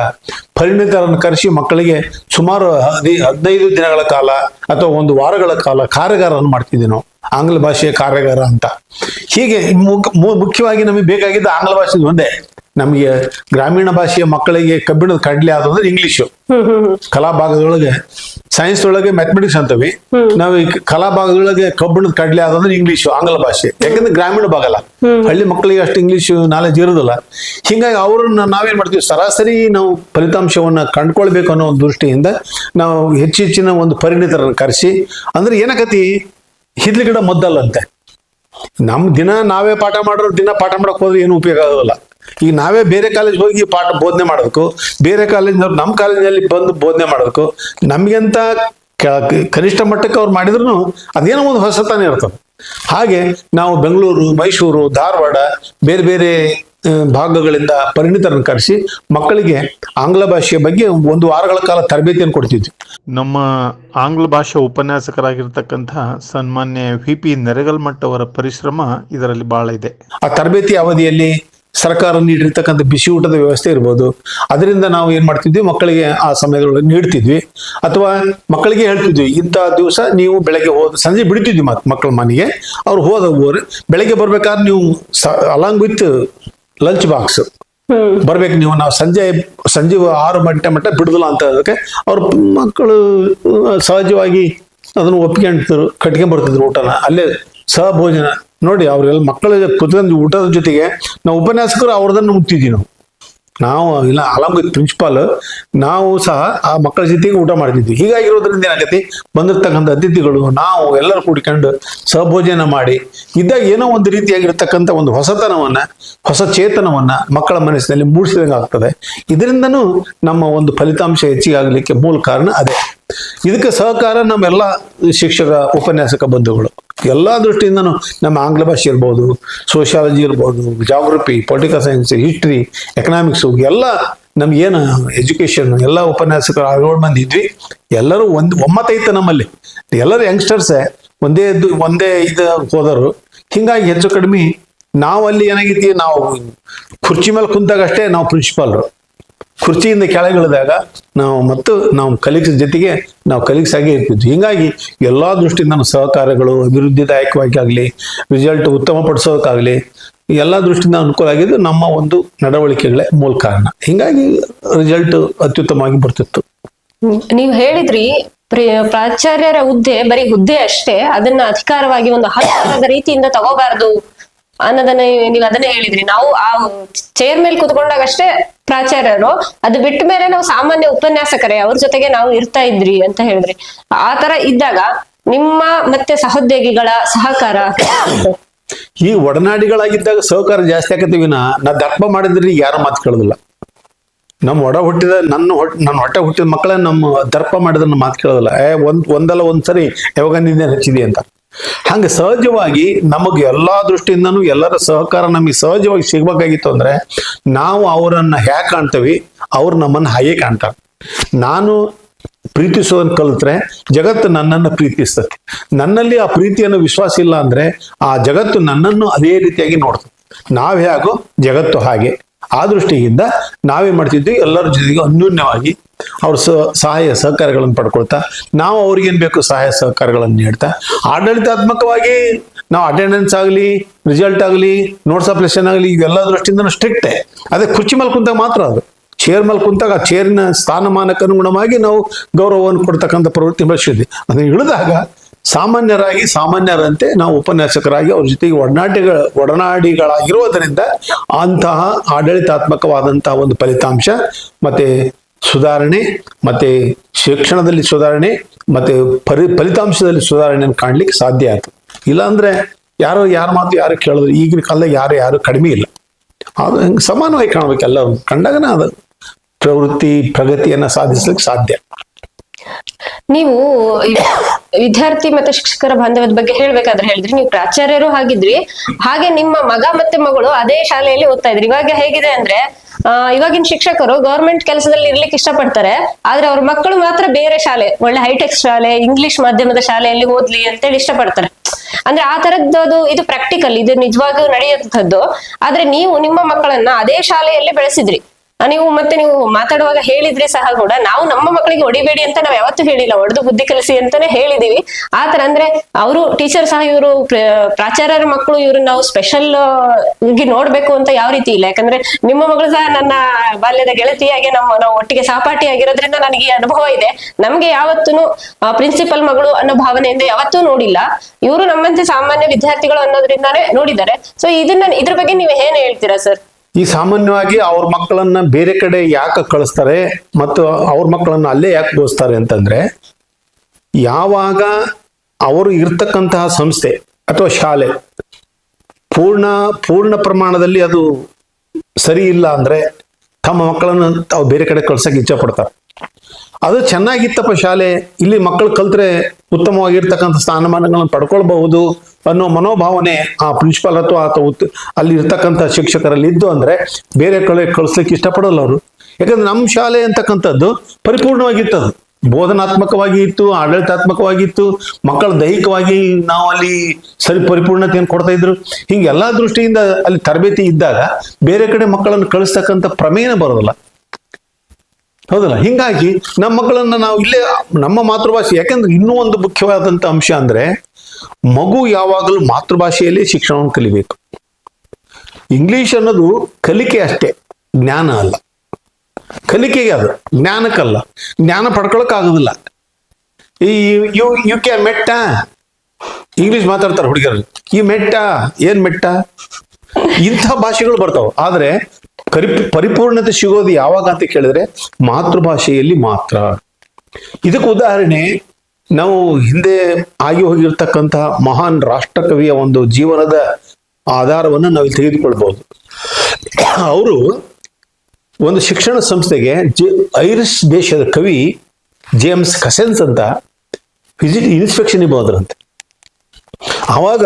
ಪರಿಣಿತರನ್ನು ಕರೆಸಿ ಮಕ್ಕಳಿಗೆ ಸುಮಾರು ಹದಿ, ಹದಿನೈದು ದಿನಗಳ ಕಾಲ ಅಥವಾ ಒಂದು ವಾರಗಳ ಕಾಲ ಕಾರ್ಯಾಗಾರವನ್ನು ಮಾಡ್ತಿದ್ವಿ ನಾವು. ಆಂಗ್ಲ ಭಾಷೆಯ ಕಾರ್ಯಾಗಾರ ಅಂತ. ಹೀಗೆ ಮುಖ್ಯವಾಗಿ ನಮಗೆ ಬೇಕಾಗಿದ್ದ ಆಂಗ್ಲ ಭಾಷೆ ಒಂದೇ. ನಮಗೆ ಗ್ರಾಮೀಣ ಭಾಷೆಯ ಮಕ್ಕಳಿಗೆ ಕಬ್ಬಿಣದ ಕಡ್ಲೆ ಆದ್ರೆ ಇಂಗ್ಲಿಷು ಕಲಾ ಭಾಗದೊಳಗೆ ಸೈನ್ಸ್ ಒಳಗೆ ಮ್ಯಾಥಮೆಟಿಕ್ಸ್ ಅಂತವಿ. ನಾವು ಈ ಕಲಾ ಭಾಗದೊಳಗೆ ಕಬ್ಬಿಣದ ಕಡ್ಲೆ ಆದ್ರೆ ಇಂಗ್ಲಿಷು ಆಂಗ್ಲ ಭಾಷೆ. ಯಾಕಂದ್ರೆ ಗ್ರಾಮೀಣ ಭಾಗ ಅಲ್ಲ. ಹಳ್ಳಿ ಮಕ್ಕಳಿಗೆ ಅಷ್ಟು ಇಂಗ್ಲಿಷ್ ನಾಲೆಜ್ ಇರೋದಿಲ್ಲ. ಹಿಂಗಾಗಿ ಅವ್ರನ್ನ ನಾವೇನ್ ಮಾಡ್ತೀವಿ? ಸರಾಸರಿ ನಾವು ಫಲಿತಾಂಶವನ್ನ ಕಂಡ್ಕೊಳ್ಬೇಕು ಅನ್ನೋ ಒಂದು ದೃಷ್ಟಿಯಿಂದ ನಾವು ಹೆಚ್ಚೆಚ್ಚಿನ ಒಂದು ಪರಿಣಿತರನ್ನು ಕರೆಸಿ, ಅಂದ್ರೆ ಏನಕತಿ? ಹಿದ್ಲಿ ಗಿಡ ಮದ್ದಲ್ಲಂತೆ. ನಮ್ ದಿನ ನಾವೇ ಪಾಠ ಮಾಡೋರು ದಿನ ಪಾಠ ಮಾಡಕ್ ಹೋದ್ರೆ ಏನು ಉಪಯೋಗ ಆಗೋದಿಲ್ಲ. ಈಗ ನಾವೇ ಬೇರೆ ಕಾಲೇಜ್ ಹೋಗಿ ಪಾಠ ಬೋಧನೆ ಮಾಡ್ಬೇಕು. ಬೇರೆ ಕಾಲೇಜ್ನವ್ರು ನಮ್ಮ ಕಾಲೇಜಲ್ಲಿ ಬಂದು ಬೋಧನೆ ಮಾಡ್ಬೇಕು. ನಮ್ಗೆಂತ ಕನಿಷ್ಠ ಮಟ್ಟಕ್ಕೆ ಅವ್ರು ಮಾಡಿದ್ರು ಅದೇನೋ ಒಂದು ಹೊಸತನ ಇರ್ತದೆ ಹಾಗೆ ನಾವು ಬೆಂಗಳೂರು ಮೈಸೂರು ಧಾರವಾಡ ಬೇರೆ ಬೇರೆ ಭಾಗಗಳಿಂದ ಪರಿಣಿತರನ್ನು ಕರೆಸಿ ಮಕ್ಕಳಿಗೆ ಆಂಗ್ಲ ಭಾಷೆಯ ಬಗ್ಗೆ ಒಂದು ವಾರಗಳ ಕಾಲ ತರಬೇತಿಯನ್ನು ಕೊಡ್ತಿದ್ವಿ. ನಮ್ಮ ಆಂಗ್ಲ ಭಾಷಾ ಉಪನ್ಯಾಸಕರಾಗಿರ್ತಕ್ಕಂತಹ ಸನ್ಮಾನ್ಯ ವಿ ಪಿ ನೆರೆಗಲ್ಮಠ್ ಅವರ ಪರಿಶ್ರಮ ಇದರಲ್ಲಿ ಬಹಳ ಇದೆ. ಆ ತರಬೇತಿ ಅವಧಿಯಲ್ಲಿ ಸರ್ಕಾರ ನೀಡಿರ್ತಕ್ಕಂಥ ಬಿಸಿ ಊಟದ ವ್ಯವಸ್ಥೆ ಇರ್ಬೋದು. ಅದರಿಂದ ನಾವು ಏನು ಮಾಡ್ತಿದ್ವಿ? ಮಕ್ಕಳಿಗೆ ಆ ಸಮಯದೊಳಗೆ ನೀಡ್ತಿದ್ವಿ. ಅಥವಾ ಮಕ್ಕಳಿಗೆ ಹೇಳ್ತಿದ್ವಿ ಇಂಥ ದಿವಸ ನೀವು ಬೆಳಗ್ಗೆ ಹೋದ ಸಂಜೆ ಬಿಡ್ತಿದ್ವಿ ಮತ್ ಮಕ್ಕಳ ಮನೆಗೆ. ಅವ್ರು ಹೋದ ಹೋದ್ರೆ ಬೆಳಗ್ಗೆ ಬರ್ಬೇಕಾದ್ರೆ ನೀವು ಅಲಾಂಗ್ ವಿತ್ ಲಂಚ್ ಬಾಕ್ಸ್ ಬರ್ಬೇಕು ನೀವು ನಾವು ಸಂಜೆ ಸಂಜೆ ಆರು ಗಂಟೆ ಮಟ್ಟ ಬಿಡುದಿಲ್ಲ ಅಂತ ಅದಕ್ಕೆ ಅವ್ರ ಮಕ್ಕಳು ಸಹಜವಾಗಿ ಅದನ್ನು ಒಪ್ಕೊಂಡ್ತಿದ್ರು ಕಟ್ಕೊಂಡ್ ಬರ್ತಿದ್ರು ಊಟನ. ಅಲ್ಲೇ ಸಹಭೋಜನ ನೋಡಿ, ಅವ್ರೆಲ್ಲ ಮಕ್ಕಳ ಕುತ್ಕೊಂಡು ಊಟದ ಜೊತೆಗೆ ನಾವು ಉಪನ್ಯಾಸಕರು ಅವ್ರದನ್ನು ಮುಟ್ತಿದ್ವಿ ನಾವು. ನಾವು ಇಲ್ಲ ಅಲಾಂಗ್ ಪ್ರಿನ್ಸಿಪಾಲ್ ನಾವು ಸಹ ಆ ಮಕ್ಕಳ ಜೊತೆಗೆ ಊಟ ಮಾಡ್ತಿದ್ವಿ. ಹೀಗಾಗಿರೋದ್ರಿಂದ ಏನಾಗತ್ತೆ ಬಂದಿರ್ತಕ್ಕಂಥ ಅತಿಥಿಗಳು, ನಾವು ಎಲ್ಲರೂ ಕೂಡಿಕೊಂಡು ಸಹಭೋಜನ ಮಾಡಿ, ಇದ್ದಾಗ ಏನೋ ಒಂದು ರೀತಿಯಾಗಿರ್ತಕ್ಕಂಥ ಒಂದು ಹೊಸತನವನ್ನ, ಹೊಸ ಚೇತನವನ್ನ ಮಕ್ಕಳ ಮನಸ್ಸಿನಲ್ಲಿ ಮೂಡಿಸಿದಂಗೆ ಆಗ್ತದೆ ಇದರಿಂದನೂ ನಮ್ಮ ಒಂದು ಫಲಿತಾಂಶ ಹೆಚ್ಚಿಗೆ ಆಗಲಿಕ್ಕೆ ಮೂಲ ಕಾರಣ ಅದೇ. ಇದಕ್ಕೆ ಸಹಕಾರ ನಮ್ಮೆಲ್ಲ ಶಿಕ್ಷಕ, ಉಪನ್ಯಾಸಕ ಬಂಧುಗಳು. ಎಲ್ಲ ದೃಷ್ಟಿಯಿಂದನೂ ನಮ್ಮ ಆಂಗ್ಲ ಭಾಷೆ ಇರ್ಬೋದು, ಸೋಷಿಯಾಲಜಿ ಇರ್ಬೋದು geography political science, history, economics, ಎಲ್ಲ ನಮ್ಗೇನು ಎಜುಕೇಶನ್ ಎಲ್ಲ ಉಪನ್ಯಾಸಕರು ಏಳು ಮಂದಿ ಇದ್ವಿ ಎಲ್ಲರೂ ಒಂದ್ ಒಮ್ಮತೈತೆ ನಮ್ಮಲ್ಲಿ. ಎಲ್ಲರೂ ಯಂಗ್ಸ್ಟರ್ಸೇ ಒಂದೇ ಇದ್ದು ಒಂದೇ ಇದು ಹೋದರು. ಹಿಂಗಾಗಿ ಹೆಚ್ಚು ಕಡಿಮೆ ನಾವು ಅಲ್ಲಿ ಏನಾಗೈತಿ ನಾವು ಕುರ್ಚಿ ಮೇಲೆ ಕುಂತಾಗಷ್ಟೇ ನಾವು ಪ್ರಿನ್ಸಿಪಾಲ್ರು ಕುರ್ಚಿಯಿಂದ ಕೆಳಗಿಳಿದಾಗ ನಾವು ಮತ್ತು ನಾವು ಕಲೀಗ್ಸ್ ಜೊತೆಗೆ ನಾವು ಕಲೀಗ್ಸ್ ಆಗಿ ಇರ್ತಿದ್ವಿ ಹೀಗಾಗಿ ಎಲ್ಲಾ ದೃಷ್ಟಿಯಿಂದ ನಮ್ಮ ಸಹಕಾರಗಳು ಅಭಿವೃದ್ಧಿದಾಯಕವಾಗಿ ಆಗಲಿ ರಿಸಲ್ಟ್ ಉತ್ತಮಪಡಿಸೋದಕ್ಕಾಗಲಿ ಎಲ್ಲಾ ದೃಷ್ಟಿಯಿಂದ ಅನುಕೂಲ ಆಗಿದ್ದು ನಮ್ಮ ಒಂದು ನಡವಳಿಕೆಗಳೇ ಮೂಲ ಕಾರಣ. ಹಿಂಗಾಗಿ ರಿಸಲ್ಟ್ ಅತ್ಯುತ್ತಮವಾಗಿ ಬರ್ತಿತ್ತು. ನೀವು ಹೇಳಿದ್ರಿ, ಪ್ರಿ- ಪ್ರಾಚಾರ್ಯರ ಹುದ್ದೆ ಬರೀ ಹುದ್ದೆ ಅಷ್ಟೇ, ಅದನ್ನ ಅಧಿಕಾರವಾಗಿ ಒಂದು ಹಂತದ ರೀತಿಯಿಂದ ತಗೋಬಾರ್ದು. ಅನ್ನೋದನ್ನ ನೀವು ಅದನ್ನೇ ಹೇಳಿದ್ರಿ. ನಾವು ಆ ಚೇರ್ ಮೇಲೆ ಕುತ್ಕೊಂಡಾಗ ಅಷ್ಟೇ ಪ್ರಾಚಾರ್ಯರು, ಅದು ಬಿಟ್ಟ ಮೇಲೆ ನಾವು ಸಾಮಾನ್ಯ ಉಪನ್ಯಾಸಕರೇ, ಅವ್ರ ಜೊತೆಗೆ ನಾವು ಇರ್ತಾ ಇದ್ರಿ ಅಂತ ಹೇಳಿದ್ರಿ. ಆ ತರ ಇದ್ದಾಗ ನಿಮ್ಮ ಮತ್ತೆ ಸಹೋದ್ಯೋಗಿಗಳ ಸಹಕಾರ ಈ ಒಡನಾಡಿಗಳಾಗಿದ್ದಾಗ ಸಹಕಾರ ಜಾಸ್ತಿ ಆಕತ್ತೀವಿ ನಾ ದರ್ಪ ಮಾಡಿದ್ರಿ ಯಾರು ಮಾತು ಕೇಳೋದಿಲ್ಲ. ನಮ್ಮ ಒಡ ಹುಟ್ಟಿದ, ನನ್ನ ನನ್ನ ಹೊಟ್ಟೆ ಹುಟ್ಟಿದ ಮಕ್ಕಳ ನಮ್ಮ ದರ್ಪ ಮಾಡಿದ್ರೆ ಮಾತು ಕೇಳೋದಿಲ್ಲ. ಏ, ಒಂದ್, ಒಂದಲ್ಲ ಒಂದ್ಸರಿ ಯಾವಾಗ ನಿಂದೆ ಹಚ್ಚಿದಿ ಅಂತ. ಹಂಗೆ ಸಹಜವಾಗಿ ನಮಗೆ ಎಲ್ಲಾ ದೃಷ್ಟಿಯಿಂದನೂ ಎಲ್ಲರ ಸಹಕಾರ ನಮಗೆ ಸಹಜವಾಗಿ ಸಿಗ್ಬೇಕಾಗಿತ್ತು ಅಂದ್ರೆ ನಾವು ಅವರನ್ನ ಹ್ಯಾಕ್ ಕಾಣ್ತೇವಿ, ಅವ್ರು ನಮ್ಮನ್ನ ಹಾಗೆ ಕಾಣ್ತಾರೆ. ನಾನು ಪ್ರೀತಿಸೋದನ್ನ ಕಲಿತ್ರೆ ಜಗತ್ತು ನನ್ನನ್ನು ಪ್ರೀತಿಸ್ತತಿ ನನ್ನಲ್ಲಿ ಆ ಪ್ರೀತಿಯನ್ನು ವಿಶ್ವಾಸ ಇಲ್ಲ ಅಂದ್ರೆ ಆ ಜಗತ್ತು ನನ್ನನ್ನು ಅದೇ ರೀತಿಯಾಗಿ ನೋಡ್ತದೆ. ನಾವ್ ಹೇಗೋ ಜಗತ್ತು ಹಾಗೆ. ಆ ದೃಷ್ಟಿಯಿಂದ ನಾವೇ ಮಾಡ್ತಿದ್ವಿ? ಎಲ್ಲರ ಜೊತೆಗೆ ಅನ್ಯೂನ್ಯವಾಗಿ ಅವ್ರ ಸಹಾಯ ಸಹಕಾರಗಳನ್ನು ಪಡ್ಕೊಳ್ತಾ, ನಾವು ಅವ್ರಿಗೇನ್ ಬೇಕು ಸಹಾಯ ಸಹಕಾರಗಳನ್ನು ನೀಡ್ತಾ, ಆಡಳಿತಾತ್ಮಕವಾಗಿ ನಾವು ಅಟೆಂಡೆನ್ಸ್ ಆಗಲಿ ರಿಸಲ್ಟ್ ಆಗಲಿ ನೋಟ್ಸ್ ಅಪ್ಲೇಷನ್ ಆಗಲಿ, ಇವೆಲ್ಲ ದೃಷ್ಟಿಯಿಂದ ಸ್ಟ್ರಿಕ್ಟೇ ಅದೇ ಕುರ್ಚಿ ಮೇಲೆ ಕುಂತಾಗ ಮಾತ್ರ ಅದು. ಚೇರ್ ಮೇಲೆ ಕುಂತಾಗ ಆ ಚೇರಿನ ಸ್ಥಾನಮಾನಕ್ಕೆ ಅನುಗುಣವಾಗಿ ನಾವು ಗೌರವವನ್ನು ಕೊಡ್ತಕ್ಕಂಥ ಪ್ರವೃತ್ತಿ ಬೆಳೆಸಿದ್ವಿ. ಅದನ್ನು ಇಳಿದಾಗ ಸಾಮಾನ್ಯರಾಗಿ ಸಾಮಾನ್ಯರಂತೆ ನಾವು ಉಪನ್ಯಾಸಕರಾಗಿ ಅವ್ರ ಜೊತೆಗೆ ಒಡನಾಟಿಗಳ ಒಡನಾಡಿಗಳಾಗಿರೋದರಿಂದ ಅಂತಹ ಆಡಳಿತಾತ್ಮಕವಾದಂತಹ ಒಂದು ಫಲಿತಾಂಶ ಮತ್ತೆ ಸುಧಾರಣೆ ಮತ್ತೆ ಶಿಕ್ಷಣದಲ್ಲಿ ಸುಧಾರಣೆ ಮತ್ತೆ ಪರಿ, ಫಲಿತಾಂಶದಲ್ಲಿ ಸುಧಾರಣೆಯನ್ನು ಕಾಣ್ಲಿಕ್ಕೆ ಸಾಧ್ಯ ಆಯ್ತು. ಇಲ್ಲಾಂದ್ರೆ ಯಾರು ಯಾರ ಮಾತು ಯಾರು ಕೇಳಿದ್ರು, ಈಗಿನ ಕಾಲದಾಗ ಯಾರು ಯಾರು ಕಡಿಮೆ ಇಲ್ಲ. ಅದು ಸಮಾನವಾಗಿ ಕಾಣ್ಬೇಕು ಕಂಡಾಗನೇ ಅದು ಪ್ರವೃತ್ತಿ, ಪ್ರಗತಿಯನ್ನ ಸಾಧಿಸ್ಲಿಕ್ಕೆ ಸಾಧ್ಯ. ನೀವು ವಿದ್ಯಾರ್ಥಿ ಮತ್ತೆ ಶಿಕ್ಷಕರ ಬಾಂಧವ್ಯದ ಬಗ್ಗೆ ಹೇಳ್ಬೇಕಾದ್ರೆ ಹೇಳಿದ್ರಿ, ನೀವು ಪ್ರಾಚಾರ್ಯರು ಆಗಿದ್ರಿ ಹಾಗೆ ನಿಮ್ಮ ಮಗ ಮತ್ತೆ ಮಗಳು ಅದೇ ಶಾಲೆಯಲ್ಲಿ ಓದ್ತಾ ಇದ್ರಿ. ಇವಾಗ ಹೇಗಿದೆ ಅಂದ್ರೆ ಇವಾಗಿನ ಶಿಕ್ಷಕರು ಗೌರ್ಮೆಂಟ್ ಕೆಲಸದಲ್ಲಿ ಇರ್ಲಿಕ್ಕೆ ಇಷ್ಟಪಡ್ತಾರೆ, ಆದ್ರೆ ಅವ್ರ ಮಕ್ಕಳು ಮಾತ್ರ ಬೇರೆ ಶಾಲೆ, ಒಳ್ಳೆ ಹೈಟೆಕ್ ಶಾಲೆ ಇಂಗ್ಲಿಷ್ ಮಾಧ್ಯಮದ ಶಾಲೆಯಲ್ಲಿ ಓದ್ಲಿ ಅಂತೇಳಿ ಇಷ್ಟಪಡ್ತಾರೆ. ಅಂದ್ರೆ ಆ ತರದ್ದು ಇದು ಪ್ರಾಕ್ಟಿಕಲ್ ಇದು ನಿಜವಾಗಿಯೂ ನಡೆಯುವಂಥದ್ದು. ಆದ್ರೆ ನೀವು ನಿಮ್ಮ ಮಕ್ಕಳನ್ನ ಅದೇ ಶಾಲೆಯಲ್ಲಿ ಬೆಳೆಸಿದ್ರಿ. ನೀವು ಮತ್ತೆ ನೀವು ಮಾತಾಡುವಾಗ ಹೇಳಿದ್ರೆ ಸಹ ಕೂಡ ನಾವು ನಮ್ಮ ಮಕ್ಕಳಿಗೆ ಹೊಡಿಬೇಡಿ ಅಂತ ನಾವು ಯಾವತ್ತೂ ಹೇಳಿಲ್ಲ. ಹೊಡೆದು ಬುದ್ಧಿ ಕಲಿಸಿ ಅಂತಾನೆ ಹೇಳಿದೀವಿ. ಆತರ ಅಂದ್ರೆ ಅವರು ಟೀಚರ್ ಸಹ ಇವರು ಪ್ರಾಚಾರ್ಯರ ಮಕ್ಕಳು ಇವ್ರು ನಾವು ಸ್ಪೆಷಲ್ ನೋಡ್ಬೇಕು ಅಂತ ಯಾವ ರೀತಿ ಇಲ್ಲ. ಯಾಕಂದ್ರೆ ನಿಮ್ಮ ಮಗಳು ಸಹ ನನ್ನ ಬಾಲ್ಯದ ಗೆಳತಿಯಾಗಿ ನಮ್ಮ ನಾವು ಒಟ್ಟಿಗೆ ಸಹಪಾಠಿ ಆಗಿರೋದ್ರಿಂದ ನನಗೆ ಈ ಅನುಭವ ಇದೆ. ನಮ್ಗೆ ಯಾವತ್ತೂ ಪ್ರಿನ್ಸಿಪಲ್ ಮಗಳು ಅನ್ನೋ ಭಾವನೆಯಿಂದ ಯಾವತ್ತೂ ನೋಡಿಲ್ಲ. ಇವರು ನಮ್ಮಂತೆ ಸಾಮಾನ್ಯ ವಿದ್ಯಾರ್ಥಿಗಳು ಅನ್ನೋದ್ರಿಂದಾನೇ ನೋಡಿದ್ದಾರೆ. ಸೊ ಇದನ್ನ, ಇದ್ರ ಬಗ್ಗೆ ನೀವು ಏನ್ ಹೇಳ್ತೀರಾ ಸರ್ ಈ ಸಾಮಾನ್ಯವಾಗಿ ಅವ್ರ ಮಕ್ಕಳನ್ನ ಬೇರೆ ಕಡೆ ಯಾಕೆ ಕಳಿಸ್ತಾರೆ ಮತ್ತು ಅವ್ರ ಮಕ್ಕಳನ್ನ ಅಲ್ಲೇ ಯಾಕೆ ಓದಿಸ್ತಾರೆ ಅಂತಂದ್ರೆ, ಯಾವಾಗ ಅವರು ಇರ್ತಕ್ಕಂತಹ ಸಂಸ್ಥೆ ಅಥವಾ ಶಾಲೆ ಪೂರ್ಣ ಪೂರ್ಣ ಪ್ರಮಾಣದಲ್ಲಿ ಅದು ಸರಿ ಇಲ್ಲ ಅಂದ್ರೆ ತಮ್ಮ ಮಕ್ಕಳನ್ನು ತಾವು ಬೇರೆ ಕಡೆ ಕಳ್ಸಕ್ಕೆ ಇಚ್ಛೆ ಪಡ್ತಾರೆ. ಅದು ಚೆನ್ನಾಗಿತ್ತಪ್ಪ ಶಾಲೆ, ಇಲ್ಲಿ ಮಕ್ಕಳು ಕಲ್ತ್ರೆ ಉತ್ತಮವಾಗಿರ್ತಕ್ಕಂಥ ಸ್ಥಾನಮಾನಗಳನ್ನು ಪಡ್ಕೊಳ್ಬಹುದು ಅನ್ನೋ ಮನೋಭಾವನೆ ಆ ಪ್ರಿನ್ಸಿಪಾಲ್ ಅಥವಾ ಅಥವಾ ಅಲ್ಲಿ ಇರ್ತಕ್ಕಂಥ ಶಿಕ್ಷಕರಲ್ಲಿ ಇದ್ದು ಅಂದ್ರೆ ಬೇರೆ ಕಡೆ ಕಳಿಸ್ಲಿಕ್ಕೆ ಇಷ್ಟಪಡಲ್ಲ ಅವರು. ಯಾಕಂದ್ರೆ ನಮ್ಮ ಶಾಲೆ ಅಂತಕ್ಕಂಥದ್ದು ಪರಿಪೂರ್ಣವಾಗಿತ್ತು ಅದು ಬೋಧನಾತ್ಮಕವಾಗಿ ಇತ್ತು, ಆಡಳಿತಾತ್ಮಕವಾಗಿತ್ತು, ಮಕ್ಕಳ ದೈಹಿಕವಾಗಿ ನಾವು ಅಲ್ಲಿ ಸರಿ ಪರಿಪೂರ್ಣತೆಯನ್ನು ಕೊಡ್ತಾ ಇದ್ರು. ಹಿಂಗೆ ಎಲ್ಲ ದೃಷ್ಟಿಯಿಂದ ಅಲ್ಲಿ ತರಬೇತಿ ಇದ್ದಾಗ ಬೇರೆ ಕಡೆ ಮಕ್ಕಳನ್ನು ಕಳಿಸ್ತಕ್ಕಂಥ ಪ್ರಮೇಯನೇ ಬರೋದಿಲ್ಲ. ಹೌದಲ್ಲ? ಹಿಂಗಾಗಿ ನಮ್ಮ ಮಕ್ಕಳನ್ನ ನಾವು ಇಲ್ಲೇ ನಮ್ಮ ಮಾತೃಭಾಷೆ, ಯಾಕಂದ್ರೆ ಇನ್ನೂ ಒಂದು ಮುಖ್ಯವಾದಂತ ಅಂಶ ಅಂದ್ರೆ ಮಗು ಯಾವಾಗಲೂ ಮಾತೃಭಾಷೆಯಲ್ಲಿ ಶಿಕ್ಷಣವನ್ನು ಕಲಿಬೇಕು. ಇಂಗ್ಲಿಷ್ ಅನ್ನೋದು ಕಲಿಕೆ ಅಷ್ಟೇ, ಜ್ಞಾನ ಅಲ್ಲ. ಕಲಿಕೆಗೆ ಅದು ಜ್ಞಾನಕ್ಕಲ್ಲ ಜ್ಞಾನ ಪಡ್ಕೊಳಕ್ಕಾಗೋದಿಲ್ಲ ಈ ಯು ಯು ಕೆ ಮೆಟ್ಟ. ಇಂಗ್ಲಿಷ್ ಮಾತಾಡ್ತಾರೆ ಹುಡುಗರು. ಈ ಮೆಟ್ಟ, ಏನ್ ಮೆಟ್ಟ? ಇಂಥ ಭಾಷೆಗಳು ಬರ್ತಾವ. ಆದ್ರೆ ಕರಿ, ಪರಿಪೂರ್ಣತೆ ಸಿಗೋದು ಯಾವಾಗ ಅಂತ ಕೇಳಿದ್ರೆ ಮಾತೃಭಾಷೆಯಲ್ಲಿ ಮಾತ್ರ. ಇದಕ್ಕೆ ಉದಾಹರಣೆ ನಾವು ಹಿಂದೆ ಆಗಿ ಹೋಗಿರ್ತಕ್ಕಂತಹ ಮಹಾನ್ ರಾಷ್ಟ್ರಕವಿಯ ಒಂದು ಜೀವನದ ಆಧಾರವನ್ನು ನಾವು ತೆಗೆದುಕೊಳ್ಬಹುದು. ಅವರು ಒಂದು ಶಿಕ್ಷಣ ಸಂಸ್ಥೆಗೆ ಜೆ, ಐರಿಷ್ ದೇಶದ ಕವಿ ಜೇಮ್ಸ್ ಕಸೆನ್ಸ್ ಅಂತ ವಿಸಿಟ್ ಇನ್ಸ್ಪೆಕ್ಷನ್ ಹೋದ್ರಂತೆ ಆವಾಗ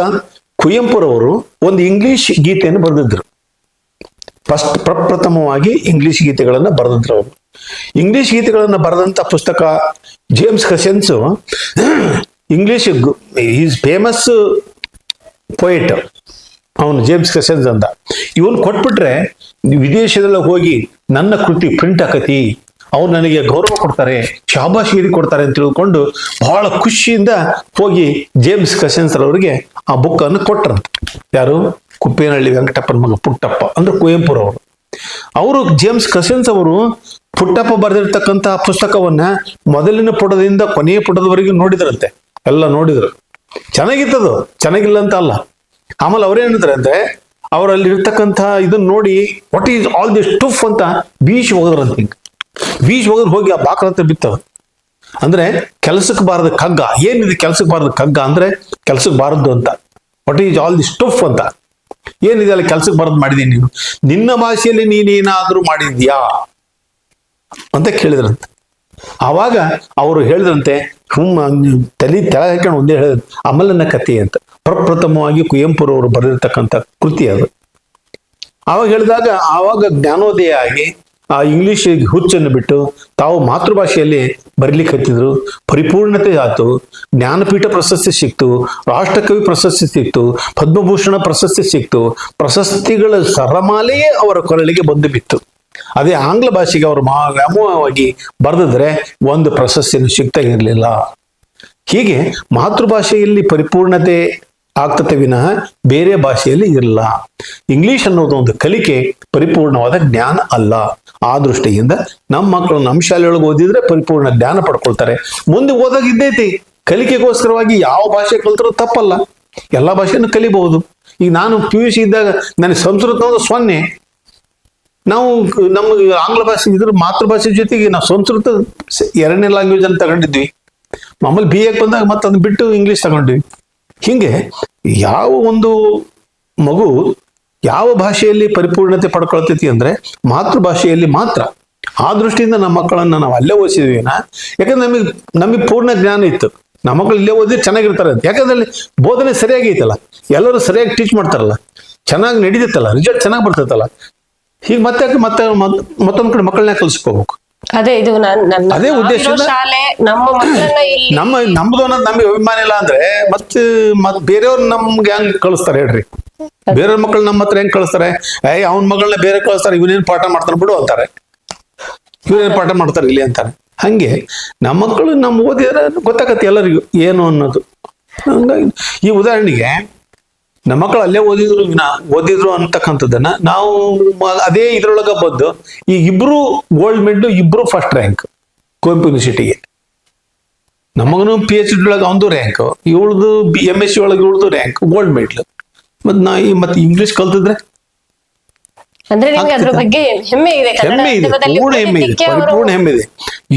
ಕುವೆಂಪುರವರು ಒಂದು ಇಂಗ್ಲಿಷ್ ಗೀತೆಯನ್ನು ಬರೆದಿದ್ರು. ಫಸ್ಟ್ ಪ್ರಪ್ರಥಮವಾಗಿ ಇಂಗ್ಲಿಷ್ ಗೀತೆಗಳನ್ನು ಬರೆದಿದ್ರು ಅವರು. ಇಂಗ್ಲಿಷ್ ಗೀತೆಗಳನ್ನು ಬರೆದಂತ ಪುಸ್ತಕ James Cousins English is famous poet ಅವನು ಜೇಮ್ಸ್ ಕಸೆನ್ಸ್ ಅಂತ. ಇವನು ಕೊಟ್ಬಿಟ್ರೆ ವಿದೇಶದಲ್ಲಿ ಹೋಗಿ ನನ್ನ ಕೃತಿ ಪ್ರಿಂಟ್ ಆಕತಿ ಅವ್ರು ನನಗೆ ಗೌರವ ಕೊಡ್ತಾರೆ, ಶಾಬಾಶಿರಿ ಕೊಡ್ತಾರೆ ಅಂತ ತಿಳ್ಕೊಂಡು ಬಹಳ ಖುಷಿಯಿಂದ ಹೋಗಿ ಜೇಮ್ಸ್ ಕಸೆನ್ಸ್ ಅವರಿಗೆ ಆ ಬುಕ್ ಅನ್ನು ಕೊಟ್ರಂತೆ. ಯಾರು? ಕುಪ್ಪೇನಹಳ್ಳಿ ವೆಂಕಟಪ್ಪನ ಮಗ ಪುಟ್ಟಪ್ಪ, ಅಂದ್ರೆ ಕುವೆಂಪುರವರು. ಅವರು ಜೇಮ್ಸ್ ಕಸೆನ್ಸ್ ಅವರು ಪುಟ್ಟಪ್ಪ ಬರೆದಿರ್ತಕ್ಕಂತಹ ಪುಸ್ತಕವನ್ನ ಮೊದಲಿನ ಪುಟದಿಂದ ಕೊನೆಯ ಪುಟದವರೆಗೂ ನೋಡಿದ್ರಂತೆ. ಎಲ್ಲ ನೋಡಿದ್ರು. ಚೆನ್ನಾಗಿತ್ತದು. ಚೆನ್ನಾಗಿಲ್ಲ ಅಂತ ಅಲ್ಲ. ಆಮೇಲೆ ಅವ್ರೇನಿದ್ರೆ ಅಂದ್ರೆ ಅವರಲ್ಲಿ ಇರ್ತಕ್ಕಂಥ ಇದನ್ನ ನೋಡಿ what is all this tough ಅಂತ ಬೀಚ್ ಹೋಗದ್ರಂತ ಹಿಂಗ್. ಬೀಚ್ ಹೋಗದ್ ಹೋಗಿ ಆ ಬಾಕ್ರ ಹತ್ರ ಬಿತ್ತವ. ಅಂದ್ರೆ ಕೆಲಸಕ್ಕೆ ಬಾರದ ಕಗ್ಗ ಏನಿದೆ ಕೆಲಸಕ್ಕೆ ಬಾರದ ಕಗ್ಗ ಅಂದ್ರೆ ಕೆಲಸಕ್ಕೆ ಬಾರದ್ದು ಅಂತ. What is all this tough ಅಂತ. ಏನಿದೆ ಅಲ್ಲಿ ಕೆಲಸಕ್ಕೆ ಬಾರದು ಮಾಡಿದೀನಿ ನೀನು. ನಿನ್ನ ಭಾಷೆಯಲ್ಲಿ ನೀನೇನಾದ್ರೂ ಮಾಡಿದ್ಯಾ? ಅಂತ ಕೇಳಿದ್ರಂತೆ. ಆವಾಗ ಅವರು ಹೇಳಿದ್ರಂತೆ ತಲಿ, ತಲೆ ತೆಳ ಹಾಕೊಂಡು ಒಂದೇ ಹೇಳಿದ್ರು, ಅಮಲನ ಕಥೆ ಅಂತ. ಪ್ರಪ್ರಥಮವಾಗಿ ಕುವೆಂಪುರವರು ಬರೆದಿರ್ತಕ್ಕಂಥ ಕೃತಿ ಅದು. ಆವಾಗ ಹೇಳಿದಾಗ, ಆವಾಗ ಜ್ಞಾನೋದಯ ಆಗಿ, ಆ ಇಂಗ್ಲಿಷ್ ಹುಚ್ಚನ್ನು ಬಿಟ್ಟು ತಾವು ಮಾತೃಭಾಷೆಯಲ್ಲಿ ಬರೀಲಿಕ್ಕೆ ಹತ್ತಿದ್ರು, ಪರಿಪೂರ್ಣತೆ ಆಯ್ತು, ಜ್ಞಾನಪೀಠ ಪ್ರಶಸ್ತಿ ಸಿಕ್ತು, ರಾಷ್ಟ್ರಕವಿ ಪ್ರಶಸ್ತಿ ಸಿಕ್ತು, ಪದ್ಮಭೂಷಣ ಪ್ರಶಸ್ತಿ ಸಿಕ್ತು, ಪ್ರಶಸ್ತಿಗಳ ಸರಮಾಲೆಯೇ ಅವರ ಕೊರಳಿಗೆ ಬಂದು ಬಿತ್ತು. ಅದೇ ಆಂಗ್ಲ ಭಾಷೆಗೆ ಅವರು ಮಾ ವ್ಯಾಮೋಹವಾಗಿ ಬರೆದಿದ್ರೆ ಒಂದು ಪ್ರಶಸ್ತಿಯನ್ನು ಸಿಗ್ತಾ ಇರಲಿಲ್ಲ. ಹೀಗೆ ಮಾತೃಭಾಷೆಯಲ್ಲಿ ಪರಿಪೂರ್ಣತೆ ಆಗ್ತತೆ ವಿನಃ ಬೇರೆ ಭಾಷೆಯಲ್ಲಿ ಇರಲ್ಲ ಇಂಗ್ಲಿಷ್ ಅನ್ನೋದು ಒಂದು ಕಲಿಕೆ, ಪರಿಪೂರ್ಣವಾದ ಜ್ಞಾನ ಅಲ್ಲ. ಆ ದೃಷ್ಟಿಯಿಂದ ನಮ್ಮ ಮಕ್ಕಳು ನಮ್ಮ ಶಾಲೆಯೊಳಗೆ ಓದಿದ್ರೆ ಪರಿಪೂರ್ಣ ಜ್ಞಾನ ಪಡ್ಕೊಳ್ತಾರೆ. ಮುಂದೆ ಓದಾಗ ಇದ್ದೈತಿ ಕಲಿಕೆಗೋಸ್ಕರವಾಗಿ ಯಾವ ಭಾಷೆ ಕಲ್ತರೂ ತಪ್ಪಲ್ಲ. ಎಲ್ಲಾ ಭಾಷೆಯನ್ನು ಕಲಿಬಹುದು. ಈಗ ನಾನು ಪಿ ಯು ಸಿ ಇದ್ದಾಗ ನನಗೆ ಸಂಸ್ಕೃತ ಸೊನ್ನೆ. ನಾವು ನಮ್ಮ ಆಂಗ್ಲ ಭಾಷೆ ಇದ್ರ ಮಾತೃಭಾಷೆ ಜೊತೆಗೆ ನಾವು ಸಂಸ್ಕೃತ ಎರಡನೇ ಲ್ಯಾಂಗ್ವೇಜ್ ಅನ್ನು ತಗೊಂಡಿದ್ವಿ. ಮಾಮೂಲಿ ಬಿ ಎಕ್ ಬಂದಾಗ ಮತ್ತೆ ಅದನ್ನ ಬಿಟ್ಟು ಇಂಗ್ಲಿಷ್ ತಗೊಂಡ್ವಿ ಹಿಂಗೆ ಯಾವ ಒಂದು ಮಗು ಯಾವ ಭಾಷೆಯಲ್ಲಿ ಪರಿಪೂರ್ಣತೆ ಪಡ್ಕೊಳ್ತೈತಿ ಅಂದ್ರೆ ಮಾತೃಭಾಷೆಯಲ್ಲಿ ಮಾತ್ರ. ಆ ದೃಷ್ಟಿಯಿಂದ ನಮ್ಮ ಮಕ್ಕಳನ್ನ ನಾವು ಅಲ್ಲೇ ಓದಿಸಿದ್ವಿ ಯಾಕಂದ್ರೆ ನಮಗೆ ನಮಗೆ ಪೂರ್ಣ ಜ್ಞಾನ ಇತ್ತು. ನಮ್ಮ ಮಕ್ಕಳು ಇಲ್ಲೇ ಓದಿ ಚೆನ್ನಾಗಿರ್ತಾರೆ ಅಂತ. ಯಾಕಂದ್ರೆ ಅಲ್ಲಿ ಬೋಧನೆ ಸರಿಯಾಗಿ ಐತಲ್ಲ. ಎಲ್ಲರೂ ಸರಿಯಾಗಿ ಟೀಚ್ ಮಾಡ್ತಾರಲ್ಲ. ಚೆನ್ನಾಗಿ ನಡೀತೈತಲ್ಲ. ರಿಸಲ್ಟ್ ಚೆನ್ನಾಗಿ ಬರ್ತೈತಲ್ಲ. ಹೀಗೆ ಮತ್ತೆ ಮತ್ತೆ ಮತ್- ಮತ್ತೊಂದ್ ಕಡೆ ಮಕ್ಕಳನ್ನ ಕಲಿಸ್ಕೋಬೇಕು. ಅದೇ ಇದು ಅದೇ ಉದ್ದೇಶ ನಮ್ಮ ನಮ್ದು ಅನ್ನೋದು ನಮ್ಗೆ ಅಭಿಮಾನ ಇಲ್ಲ ಅಂದ್ರೆ ಮತ್ತೆ ಮತ್ ಬೇರೆಯವ್ರು ನಮ್ಗೆ ಹೆಂಗ್ ಕಳಿಸ್ತಾರೆ ಹೇಳ್ರಿ. ಬೇರೆಯವ್ರ ಮಕ್ಕಳು ನಮ್ಮ ಹತ್ರ ಹೆಂಗ್ ಕಳಿಸ್ತಾರೆ? ಏಯ್ ಅವ್ನ ಮಗಳನ್ನ ಬೇರೆ ಕಳಿಸ್ತಾರೆ ಇವನೇನ್ ಪಾಠ ಮಾಡ್ತಾರೆ ಬಿಡು ಅಂತಾರೆ. ಇವನೇನ್ ಪಾಠ ಮಾಡ್ತಾರೆ ಇಲ್ಲಿ ಅಂತಾರೆ. ಹಂಗೆ ನಮ್ಮ ಮಕ್ಕಳು ನಮ್ಮ ಓದಿದ್ರೆ ಗೊತ್ತಾಗತ್ತೆ ಎಲ್ಲರಿಗೂ ಏನು ಅನ್ನೋದು. ಹಂಗಾಗಿ ಈ ಉದಾಹರಣೆಗೆ ನಮ್ಮ ಮಕ್ಕಳು ಅಲ್ಲೇ ಓದಿದ್ರು ಓದಿದ್ರು ಅಂತಕ್ಕಂಥದ್ದನ್ನ ನಾವು ಅದೇ ಇದ್ರೊಳಗ ಬಂದು ಈ ಇಬ್ರು ಗೋಲ್ಡ್ ಮೆಡಲ್ ಇಬ್ರು ಫಸ್ಟ್ ರ್ಯಾಂಕ್ ಕುವೆಂಪು ಯೂನಿವರ್ಸಿಟಿಗೆ ನಮಗನು ಪಿ ಎಚ್ ಡಿ ಒಳಗೆ ಅವನದು ರ್ಯಾಂಕ್ ಇವಳದು ಬಿ ಎಂ ಎಸ್ ಸಿ ಒಳಗೆ ಇವಳದು ರ್ಯಾಂಕ್ ಗೋಲ್ಡ್ ಮೆಡಲ್ ಮತ್ ನಾ ಈ ಮತ್ತೆ ಇಂಗ್ಲಿಷ್ ಕಲ್ತಿದ್ರೆ? ಅಂದ್ರೆ ನಿಮ್ಗೆ ಅದ್ರ ಬಗ್ಗೆ ಹೆಮ್ಮೆ ಇದೆ ಕನ್ನಡ ಹೆಮ್ಮೆ ಇದೆ ಪೂರ್ಣ ಹೆಮ್ಮೆ ಇದೆ ಪರಿಪೂರ್ಣ ಹೆಮ್ಮೆ ಇದೆ.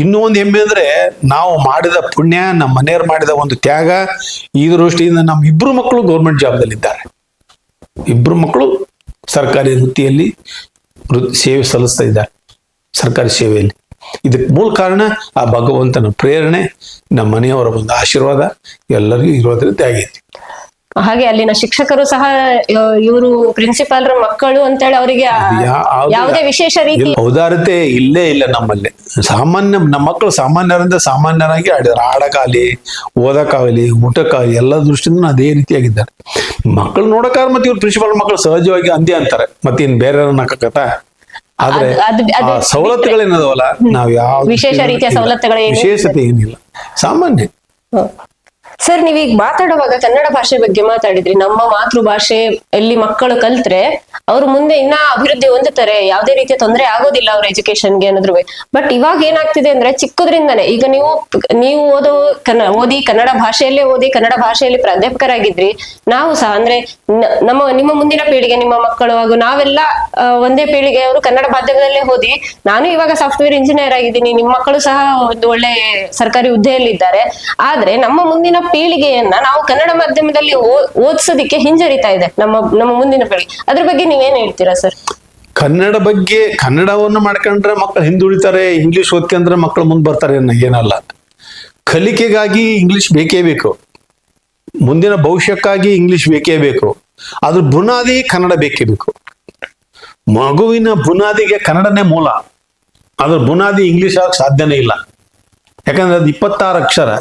ಇನ್ನೂ ಒಂದು ಹೆಮ್ಮೆ ಅಂದ್ರೆ ನಾವು ಮಾಡಿದ ಪುಣ್ಯ ನಮ್ಮ ಮನೆಯವ್ರು ಮಾಡಿದ ಒಂದು ತ್ಯಾಗ ಈ ದೃಷ್ಟಿಯಿಂದ ನಮ್ಮ ಇಬ್ರು ಮಕ್ಕಳು ಗೌರ್ಮೆಂಟ್ ಜಾಬ್ದಲ್ಲಿದ್ದಾರೆ ಇಬ್ರು ಮಕ್ಕಳು ಸರ್ಕಾರಿ ವೃತ್ತಿಯಲ್ಲಿ ವೃತ್ತಿ ಸೇವೆ ಸಲ್ಲಿಸ್ತಾ ಇದ್ದಾರೆ, ಸರ್ಕಾರಿ ಸೇವೆಯಲ್ಲಿ. ಇದಕ್ಕೆ ಮೂಲ ಕಾರಣ ಆ ಭಗವಂತನ ಪ್ರೇರಣೆ, ನಮ್ಮ ಮನೆಯವರ ಒಂದು ಆಶೀರ್ವಾದ ಎಲ್ಲರಿಗೂ ಇರೋದ್ರಿಂದ ಆಗೈತಿ ಹಾಗೆ ಅಲ್ಲಿನ ಶಿಕ್ಷಕರು ಸಹ ಇವರು ಪ್ರಿನ್ಸಿಪಾಲ್ರ ಮಕ್ಕಳು ಅಂತೇಳಿ ಅವರಿಗೆ ಯಾ- ಯಾವ್ದು- ವಿಶೇಷ ರೀತಿ ಔದಾರತೆ ಇಲ್ಲೇ ಇಲ್ಲ ನಮ್ಮಲ್ಲಿ. ಸಾಮಾನ್ಯ ನಮ್ಮ ಮಕ್ಕಳು ಸಾಮಾನ್ಯರಿಂದ ಸಾಮಾನ್ಯರಾಗಿ ಆಡಿದಾರೆ ಆಡಕ್ಕಾಗಲಿ ಓದಕ್ಕಾಗಲಿ ಊಟಕ್ಕಾಗಲಿ ಎಲ್ಲ ದೃಷ್ಟಿಯಿಂದ ಅದೇ ರೀತಿಯಾಗಿದ್ದಾರೆ. ಮಕ್ಕಳು ನೋಡಕ್ಕಾರ ಮತ್ತೆ ಇವ್ರು ಪ್ರಿನ್ಸಿಪಾಲ್ ಮಕ್ಕಳು ಸಹಜವಾಗಿ ಅಂದೇ ಅಂತಾರೆ. ಮತ್ತೆ ಇನ್ ಬೇರೆ ಹಾಕಕತ್ತ ಆದ್ರೆ ಸವಲತ್ತುಗಳೇನದವಲ್ಲ? ನಾವ್ ಯಾವ ವಿಶೇಷ ರೀತಿಯ ಸವಲತ್ತುಗಳ ವಿಶೇಷತೆ ಏನಿಲ್ಲ. ಸಾಮಾನ್ಯ. ಸರ್, ನೀವೀಗ ಮಾತಾಡುವಾಗ ಕನ್ನಡ ಭಾಷೆ ಬಗ್ಗೆ ಮಾತಾಡಿದ್ರಿ. ನಮ್ಮ ಮಾತೃಭಾಷೆ ಎಲ್ಲಿ ಮಕ್ಕಳು ಕಲ್ತ್ರೆ ಅವ್ರು ಮುಂದೆ ಇನ್ನ ಅಭಿವೃದ್ಧಿ ಹೊಂದುತ್ತಾರೆ. ಯಾವುದೇ ರೀತಿಯ ತೊಂದರೆ ಆಗೋದಿಲ್ಲ ಅವ್ರ ಎಜುಕೇಶನ್ಗೆ ಅನ್ನೋದ್ರ ಬಟ್ ಇವಾಗ ಏನಾಗ್ತಿದೆ ಅಂದ್ರೆ ಚಿಕ್ಕದ್ರಿಂದಾನೆ. ಈಗ ನೀವು ನೀವು ಓದೋ ಕನ್ನ, ಓದಿ ಕನ್ನಡ ಭಾಷೆಯಲ್ಲೇ ಓದಿ ಕನ್ನಡ ಭಾಷೆಯಲ್ಲಿ ಪ್ರಾಧ್ಯಾಪಕರಾಗಿದ್ರಿ. ನಾವು ಸಹ ಅಂದ್ರೆ ನಮ್ಮ, ನಿಮ್ಮ ಮುಂದಿನ ಪೀಳಿಗೆ, ನಿಮ್ಮ ಮಕ್ಕಳು ಹಾಗೂ ನಾವೆಲ್ಲ ಒಂದೇ ಪೀಳಿಗೆ ಅವರು ಕನ್ನಡ ಮಾಧ್ಯಮದಲ್ಲೇ ಓದಿ ನಾನು ಇವಾಗ ಸಾಫ್ಟ್ವೇರ್ ಇಂಜಿನಿಯರ್ ಆಗಿದ್ದೀನಿ. ನಿಮ್ಮ ಮಕ್ಕಳು ಸಹ ಒಂದು ಒಳ್ಳೆ ಸರ್ಕಾರಿ ಹುದ್ದೆಯಲ್ಲಿದ್ದಾರೆ. ಆದ್ರೆ ನಮ್ಮ ಮುಂದಿನ ಪೀಳಿಗೆಯನ್ನ ನಾವು ಕನ್ನಡ ಮಾಧ್ಯಮದಲ್ಲಿ ಓದಿಸೋದಿಕ್ಕೆ ಹಿಂಜರಿತಾ ಇದೆ ನಮ್ಮ ನಮ್ಮ ಮುಂದಿನ ಪೀಳಿಗೆ. ಅದ್ರ ಬಗ್ಗೆ ನೀವೇನ್ ಹೇಳ್ತೀರಾ ಸರ್? ಕನ್ನಡ ಬಗ್ಗೆ ಕನ್ನಡವನ್ನು ಮಾಡ್ಕೊಂಡ್ರೆ ಮಕ್ಕಳು ಹಿಂದುಳಿತಾರೆ ಇಂಗ್ಲಿಷ್ ಓದ್ಕೊಂಡ್ರೆ ಮಕ್ಕಳು ಮುಂದೆ ಬರ್ತಾರೆ ಏನಲ್ಲ. ಕಲಿಕೆಗಾಗಿ ಇಂಗ್ಲಿಷ್ ಬೇಕೇ ಬೇಕು. ಮುಂದಿನ ಭವಿಷ್ಯಕ್ಕಾಗಿ ಇಂಗ್ಲಿಷ್ ಬೇಕೇ ಬೇಕು. ಅದ್ರ ಬುನಾದಿ ಕನ್ನಡ ಬೇಕೇ ಬೇಕು. ಮಗುವಿನ ಬುನಾದಿಗೆ ಕನ್ನಡನೇ ಮೂಲ. ಅದ್ರ ಬುನಾದಿ ಇಂಗ್ಲಿಷ್ ಆಗಕ್ಕೆ ಸಾಧ್ಯನೇ ಇಲ್ಲ. ಯಾಕಂದ್ರೆ ಅದು ಇಪ್ಪತ್ತಾರು ಅಕ್ಷರ.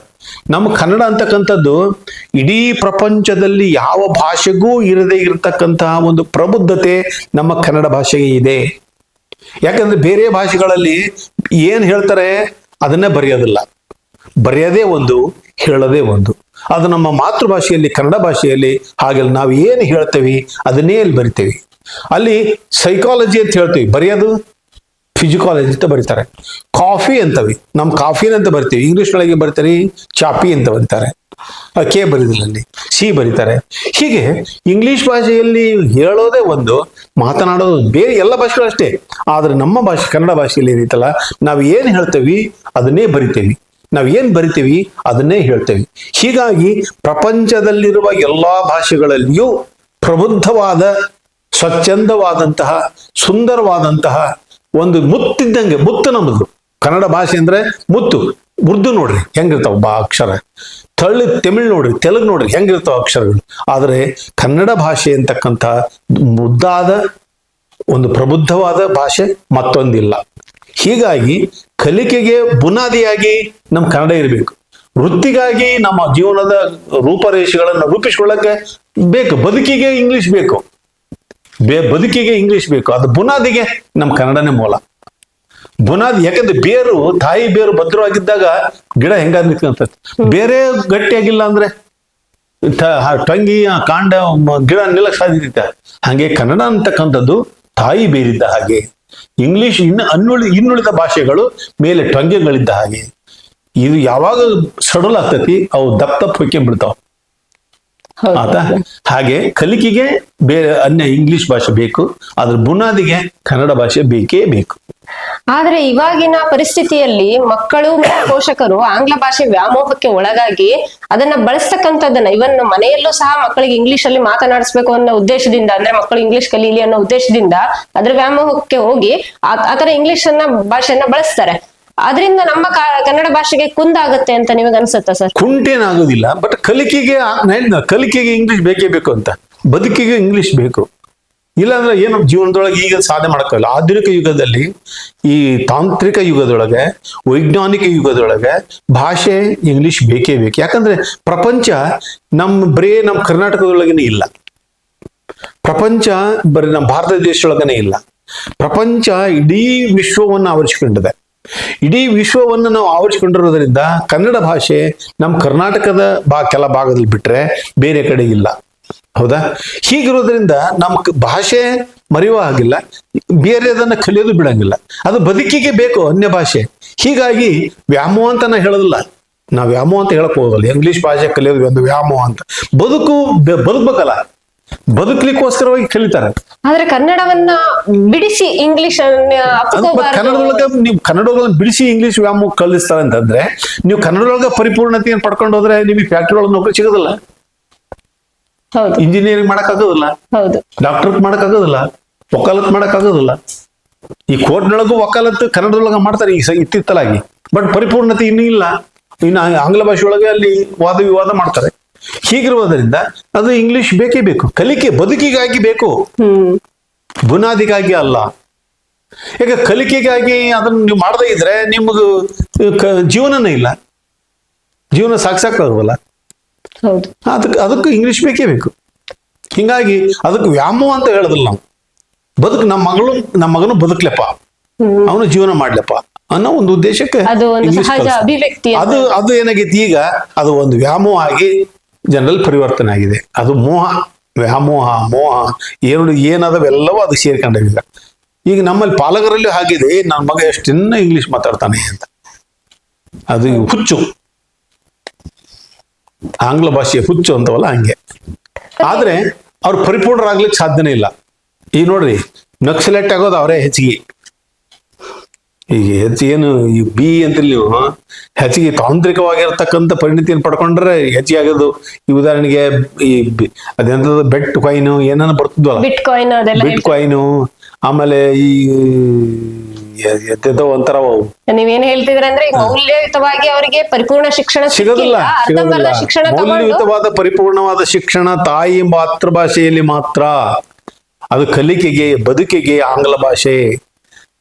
ನಮ್ಮ ಕನ್ನಡ ಅಂತಕ್ಕಂಥದ್ದು ಇಡೀ ಪ್ರಪಂಚದಲ್ಲಿ ಯಾವ ಭಾಷೆಗೂ ಇರದೇ ಇರತಕ್ಕಂತಹ ಒಂದು ಪ್ರಬುದ್ಧತೆ ನಮ್ಮ ಕನ್ನಡ ಭಾಷೆಗೆ ಇದೆ. ಯಾಕಂದ್ರೆ ಬೇರೆ ಭಾಷೆಗಳಲ್ಲಿ ಏನ್ ಹೇಳ್ತಾರೆ ಅದನ್ನೇ ಬರೆಯೋದಿಲ್ಲ. ಬರೆಯೋದೇ ಒಂದು, ಹೇಳೋದೇ ಒಂದು. ಅದು ನಮ್ಮ ಮಾತೃಭಾಷೆಯಲ್ಲಿ, ಕನ್ನಡ ಭಾಷೆಯಲ್ಲಿ ಹಾಗೆ ನಾವು ಏನು ಹೇಳ್ತೇವೆ ಅದನ್ನೇ ಅಲ್ಲಿ ಬರಿತೇವೆ. ಅಲ್ಲಿ ಸೈಕಾಲಜಿ ಅಂತ ಹೇಳ್ತೀವಿ. ಬರೆಯೋದು ಫಿಸಿಕಾಲಜಿ ಅಂತ ಬರೀತಾರೆ. ಕಾಫಿ ಅಂತವಿ. ನಮ್ಮ ಕಾಫಿನ್ ಅಂತ ಬರ್ತೀವಿ. ಇಂಗ್ಲಿಷ್ ಒಳಗೆ ಬರ್ತಾರೆ, ಚಾಪಿ ಅಂತ ಬರೀತಾರೆ. ಕೆ ಬರೀದಿಲ್ಲ ಸಿ ಬರೀತಾರೆ. ಹೀಗೆ ಇಂಗ್ಲಿಷ್ ಭಾಷೆಯಲ್ಲಿ ಹೇಳೋದೇ ಒಂದು, ಮಾತನಾಡೋದು ಬೇರೆ ಎಲ್ಲ ಭಾಷೆಗಳು ಅಷ್ಟೇ. ಆದ್ರೆ ನಮ್ಮ ಭಾಷೆ, ಕನ್ನಡ ಭಾಷೆಯಲ್ಲಿ ಏನೈತಲ್ಲ ನಾವು ಏನು ಹೇಳ್ತೇವಿ, ಅದನ್ನೇ ಬರಿತೇವಿ. ನಾವು ಏನು ಬರಿತೀವಿ, ಅದನ್ನೇ ಹೇಳ್ತೇವೆ. ಹೀಗಾಗಿ ಪ್ರಪಂಚದಲ್ಲಿರುವ ಎಲ್ಲಾ ಭಾಷೆಗಳಲ್ಲಿಯೂ ಪ್ರಬುದ್ಧವಾದ, ಸ್ವಚ್ಛಂದವಾದಂತಹ, ಸುಂದರವಾದಂತಹ ಒಂದು ಮುತ್ತಿದ್ದಂಗೆ, ಮುತ್ತು ನಮ್ಮದು ಕನ್ನಡ ಭಾಷೆ ಅಂದ್ರೆ ಮುತ್ತು. ಉರ್ದು ನೋಡ್ರಿ, ಹೆಂಗಿರ್ತಾವ ಬಾ ಅಕ್ಷರ. ತಳ್ಳಿ ತಮಿಳ್ ನೋಡ್ರಿ, ತೆಲುಗು ನೋಡ್ರಿ, ಹೆಂಗಿರ್ತಾವ ಅಕ್ಷರಗಳು. ಆದರೆ ಕನ್ನಡ ಭಾಷೆ ಅಂತಕ್ಕಂಥ ಮುದ್ದಾದ, ಒಂದು ಪ್ರಬುದ್ಧವಾದ ಭಾಷೆ ಮತ್ತೊಂದಿಲ್ಲ. ಹೀಗಾಗಿ ಕಲಿಕೆಗೆ ಬುನಾದಿಯಾಗಿ ನಮ್ಮ ಕನ್ನಡ ಇರಬೇಕು. ವೃತ್ತಿಗಾಗಿ ನಮ್ಮ ಜೀವನದ ರೂಪರೇಷೆಗಳನ್ನು ರೂಪಿಸಿಕೊಳ್ಳಕ್ಕೆ ಬೇಕು, ಬದುಕಿಗೆ ಇಂಗ್ಲಿಷ್ ಬೇಕು. ಬೇ ಬದುಕಿಗೆ ಇಂಗ್ಲಿಷ್ ಬೇಕು. ಅದು ಬುನಾದಿಗೆ ನಮ್ಮ ಕನ್ನಡನೇ ಮೂಲ. ಬುನಾದಿ ಯಾಕಂದ್ರೆ ಬೇರು, ತಾಯಿ ಬೇರು ಭದ್ರವಾಗಿದ್ದಾಗ ಗಿಡ ಹೆಂಗಾದ್ ನಿಂತ್ಕೊಂತೈತೆ ಬೇರೆ ಗಟ್ಟಿಯಾಗಿಲ್ಲ ಅಂದ್ರೆ ಟಂಗಿ ಕಾಂಡ ಗಿಡ ನಿಲ್ಲಕ್ ಸಾಧ್ಯತೆ ಹಾಗೆ ಕನ್ನಡ ಅಂತಕ್ಕಂಥದ್ದು ತಾಯಿ ಬೇರಿದ್ದ ಹಾಗೆ. ಇಂಗ್ಲಿಷ್ ಇನ್ನು ಅನ್ನುಳಿ, ಇನ್ನುಳಿದ ಭಾಷೆಗಳು ಮೇಲೆ ಟೊಂಗೆಗಳಿದ್ದ ಹಾಗೆ. ಇದು ಯಾವಾಗ ಸಡಲಾಗ್ತತಿ ಅವು ದಪ್ಪ ದಪ್ಪ ಹೊಕ್ಕೊಂಡ್ಬಿಡ್ತಾವ ಆತ ಹಾಗೆ ಕಲಿಕೆಗೆ ಬೇರೆ ಅನ್ಯ ಇಂಗ್ಲಿಷ್ ಭಾಷೆ ಬೇಕು ಅದ್ರ ಬುನಾದಿಗೆ ಕನ್ನಡ ಭಾಷೆ ಬೇಕೇ ಬೇಕು. ಆದ್ರೆ ಇವಾಗಿನ ಪರಿಸ್ಥಿತಿಯಲ್ಲಿ ಮಕ್ಕಳು ಮತ್ತು ಪೋಷಕರು ಆಂಗ್ಲ ಭಾಷೆ ವ್ಯಾಮೋಹಕ್ಕೆ ಒಳಗಾಗಿ ಅದನ್ನ ಬಳಸ್ತಕ್ಕಂಥದ್ದನ್ನ ಇವನ್ ಮನೆಯಲ್ಲೂ ಸಹ ಮಕ್ಕಳಿಗೆ ಇಂಗ್ಲಿಷ್ ಅಲ್ಲಿ ಮಾತನಾಡಿಸ್ಬೇಕು ಅನ್ನೋ ಉದ್ದೇಶದಿಂದ ಅಂದ್ರೆ ಮಕ್ಕಳು ಇಂಗ್ಲಿಷ್ ಕಲೀಲಿ ಅನ್ನೋ ಉದ್ದೇಶದಿಂದ ಅದ್ರ ವ್ಯಾಮೋಹಕ್ಕೆ ಹೋಗಿ ಆತರ ಇಂಗ್ಲಿಷ್ ಅನ್ನ ಭಾಷೆಯನ್ನ ಬಳಸ್ತಾರೆ. ಅದರಿಂದ ನಮ್ಮ ಕನ್ನಡ ಭಾಷೆಗೆ ಕುಂದಾಗುತ್ತೆ ಅಂತ ನಿಮಗೆ ಅನ್ಸುತ್ತಾ ಸರ್? ಕುಂಟೇನಾಗೋದಿಲ್ಲ ಬಟ್ ಕಲಿಕೆಗೆ ಕಲಿಕೆಗೆ ಇಂಗ್ಲಿಷ್ ಬೇಕೇ ಬೇಕು ಅಂತ. ಬದುಕಿಗೆ ಇಂಗ್ಲಿಷ್ ಬೇಕು. ಇಲ್ಲಾಂದ್ರೆ ಏನು ಜೀವನದೊಳಗೆ ಈಗ ಸಾಧನೆ ಮಾಡೋಕ್ಕಲ್ಲ ಆಧುನಿಕ ಯುಗದಲ್ಲಿ ಈ ತಾಂತ್ರಿಕ ಯುಗದೊಳಗೆ, ವೈಜ್ಞಾನಿಕ ಯುಗದೊಳಗೆ ಭಾಷೆ ಇಂಗ್ಲಿಷ್ ಬೇಕೇ ಬೇಕು. ಯಾಕಂದ್ರೆ ಪ್ರಪಂಚ ನಮ್ಮ ಬರೇ ನಮ್ಮ ಕರ್ನಾಟಕದೊಳಗೇನೆ ಇಲ್ಲ. ಪ್ರಪಂಚ ಬರೀ ನಮ್ಮ ಭಾರತ ದೇಶದೊಳಗನೆ ಇಲ್ಲ. ಪ್ರಪಂಚ ಇಡೀ ವಿಶ್ವವನ್ನು ಆವರಿಸಿಕೊಂಡಿದೆ. ಇಡೀ ವಿಶ್ವವನ್ನು ನಾವು ಆವರಿಸಿಕೊಂಡಿರೋದ್ರಿಂದ ಕನ್ನಡ ಭಾಷೆ ನಮ್ಮ ಕರ್ನಾಟಕದ ಬಾ ಕೆಲ ಭಾಗದಲ್ಲಿ ಬಿಟ್ರೆ ಬೇರೆ ಕಡೆ ಇಲ್ಲ. ಹೌದಾ? ಹೀಗಿರೋದ್ರಿಂದ ನಮ್ಮ ಭಾಷೆ ಮರೆಯುವ ಹಾಗಿಲ್ಲ. ಬೇರೆದನ್ನ ಕಲಿಯೋದು ಬಿಡಂಗಿಲ್ಲ. ಅದು ಬದುಕಿಗೆ ಬೇಕು ಅನ್ಯ ಭಾಷೆ. ಹೀಗಾಗಿ ವ್ಯಾಮೋಹ ಅಂತ ನಾ ಹೇಳೋದಿಲ್ಲ. ನಾವು ವ್ಯಾಮೋ ಅಂತ ಹೇಳಕ್ ಹೋಗಲ್ಲ ಇಂಗ್ಲಿಷ್ ಭಾಷೆ ಕಲಿಯೋದು ಒಂದು ವ್ಯಾಮೋಹ ಅಂತ. ಬದುಕು ಬದುಕ್ಬೇಕಲ್ಲ. ಬದುಕಲಿಕ್ಕೋಸ್ಕರವಾಗಿ ಕಲಿತಾರೆ. ಆದ್ರೆ ಕನ್ನಡವನ್ನ ಬಿಡಿಸಿ ಇಂಗ್ಲಿಷ್ ಕನ್ನಡದೊಳಗ ನೀವು ಕನ್ನಡದೊಳಗ ಬಿಡಿಸಿ ಇಂಗ್ಲಿಷ್ ವ್ಯಾಮೋಹ ಕಲಿಸ್ತಾರೆ ಅಂತಂದ್ರೆ ನೀವು ಕನ್ನಡದೊಳಗೆ ಪರಿಪೂರ್ಣತೆಯನ್ನು ಪಡ್ಕೊಂಡು ಹೋದ್ರೆ ನಿಮಗೆ ಫ್ಯಾಕ್ಟ್ರಿ ಒಳಗೆ ನೌಕರಿ ಸಿಗೋದಿಲ್ಲ. ಇಂಜಿನಿಯರಿಂಗ್ ಮಾಡಕ್ ಆಗೋದಿಲ್ಲ. ಡಾಕ್ಟರ್ ಮಾಡಕ್ಕಾಗೋದಿಲ್ಲ ವಕಾಲತ್ ಮಾಡಕ್ಕಾಗೋದಿಲ್ಲ ಈ ಕೋರ್ಟ್ನೊಳಗೂ ವಕಾಲತ್ ಕನ್ನಡದೊಳಗ ಮಾಡ್ತಾರೆ ಈಗ ಸ- ಇತ್ತಿತ್ತಲಾಗಿ. ಬಟ್ ಪರಿಪೂರ್ಣತೆ ಇನ್ನೂ ಇಲ್ಲ. ಇನ್ನು ಆಂಗ್ಲ ಭಾಷೆ ಒಳಗೆ ಅಲ್ಲಿ ವಾದ ವಿವಾದ ಮಾಡ್ತಾರೆ. ಹೀಗಿರುವುದರಿಂದ ಅದು ಇಂಗ್ಲಿಷ್ ಬೇಕೇ ಬೇಕು. ಕಲಿಕೆ ಬದುಕಿಗಾಗಿ ಬೇಕು. ಬುನಾದಿಗಾಗಿ ಅಲ್ಲ. ಈಗ ಕಲಿಕೆಗಾಗಿ ಅದನ್ನು ನೀವು ಮಾಡದೇ ಇದ್ರೆ ನಿಮಗೂ ಜೀವನನೇ ಇಲ್ಲ. ಜೀವನ ಸಾಕ್ಸಾಕಾಗಲ್ಲ ಅದಕ್ಕೆ ಅದಕ್ಕೂ ಇಂಗ್ಲಿಷ್ ಬೇಕೇ ಬೇಕು. ಹಿಂಗಾಗಿ ಅದಕ್ಕೆ ವ್ಯಾಮೋಹ ಅಂತ ಹೇಳೋದಿಲ್ಲ ನಾವು. ಬದುಕು ನಮ್ಮ ಮಗಳು ನಮ್ಮ ಮಗನು ಬದುಕ್ಲೆಪ್ಪ. ಅವನು ಜೀವನ ಮಾಡ್ಲಪ್ಪ ಅನ್ನೋ ಒಂದು ಉದ್ದೇಶಕ್ಕೆ ಅದು ಅದು ಏನಾಗೈತಿ ಈಗ ಅದು ಒಂದು ವ್ಯಾಮೋಹ ಆಗಿ ಜನರಲ್ಲಿ ಪರಿವರ್ತನೆ ಆಗಿದೆ. ಅದು ಮೋಹ ವ್ಯಾಮೋಹ ಮೋಹ ಏನು ಏನದವೆಲ್ಲವೂ ಅದು ಸೇರ್ಕೊಂಡಾಗ ಈಗ ನಮ್ಮಲ್ಲಿ ಪಾಲಕರಲ್ಲಿ ಹಾಗಿದೆ "ಏ, ನನ್ನ ಮಗ ಎಷ್ಟಿನ್ನ ಇಂಗ್ಲಿಷ್ ಮಾತಾಡ್ತಾನೆ ಅಂತ. ಅದು ಹುಚ್ಚು. ಆಂಗ್ಲ ಭಾಷೆಯ ಹುಚ್ಚು ಅಂತವಲ್ಲ ಹಂಗೆ. ಆದ್ರೆ ಅವ್ರು ಪರಿಪೂರ್ಣರಾಗ್ಲಿಕ್ಕೆ ಸಾಧ್ಯನೇ ಇಲ್ಲ. ಈ ನೋಡ್ರಿ ನಕ್ಸಲೆಟ್ ಆಗೋದು ಅವರೇ ಹೆಚ್ಚಿಗೆ. ಈಗ ಹೆಚ್ಚು ಏನು ಈ ಬಿ ಅಂತ ನೀವು ಹೆಚ್ಚಿಗೆ ತಾಂತ್ರಿಕವಾಗಿರ್ತಕ್ಕಂಥ ಪರಿಣಿತಿಯನ್ನು ಪಡ್ಕೊಂಡ್ರೆ ಹೆಚ್ಚಿಗೆ ಆಗೋದು. ಈ ಉದಾಹರಣೆಗೆ ಈ ಅದೆಂತ ಅದೆಂತದ್ದು ಬೆಟ್ ಕಾಯಿನು ಏನೇನು ಬರ್ತಿದ್ವಲ್ಲ ಬಿಟ್ ಕಾಯಿನ್ ಬಿಟ್ ಕಾಯಿನು ಆಮೇಲೆ ಈ ಎದ್ದೆದ್ದೋ ಒಂಥರ. ನೀವೇನ್ ಹೇಳ್ತಿದ್ರ ಅಂದ್ರೆ ಮೌಲ್ಯಯುತವಾಗಿ ಅವರಿಗೆ ಪರಿಪೂರ್ಣ ಶಿಕ್ಷಣ ಸಿಗೋದಿಲ್ಲ ಶಿಕ್ಷಣ ಮೌಲ್ಯಯುತವಾದ ಪರಿಪೂರ್ಣವಾದ ಶಿಕ್ಷಣ ತಾಯಿ ಮಾತೃಭಾಷೆಯಲ್ಲಿ ಮಾತ್ರ. ಅದು ಕಲಿಕೆಗೆ ಬದುಕಿಗೆ ಆಂಗ್ಲ ಭಾಷೆ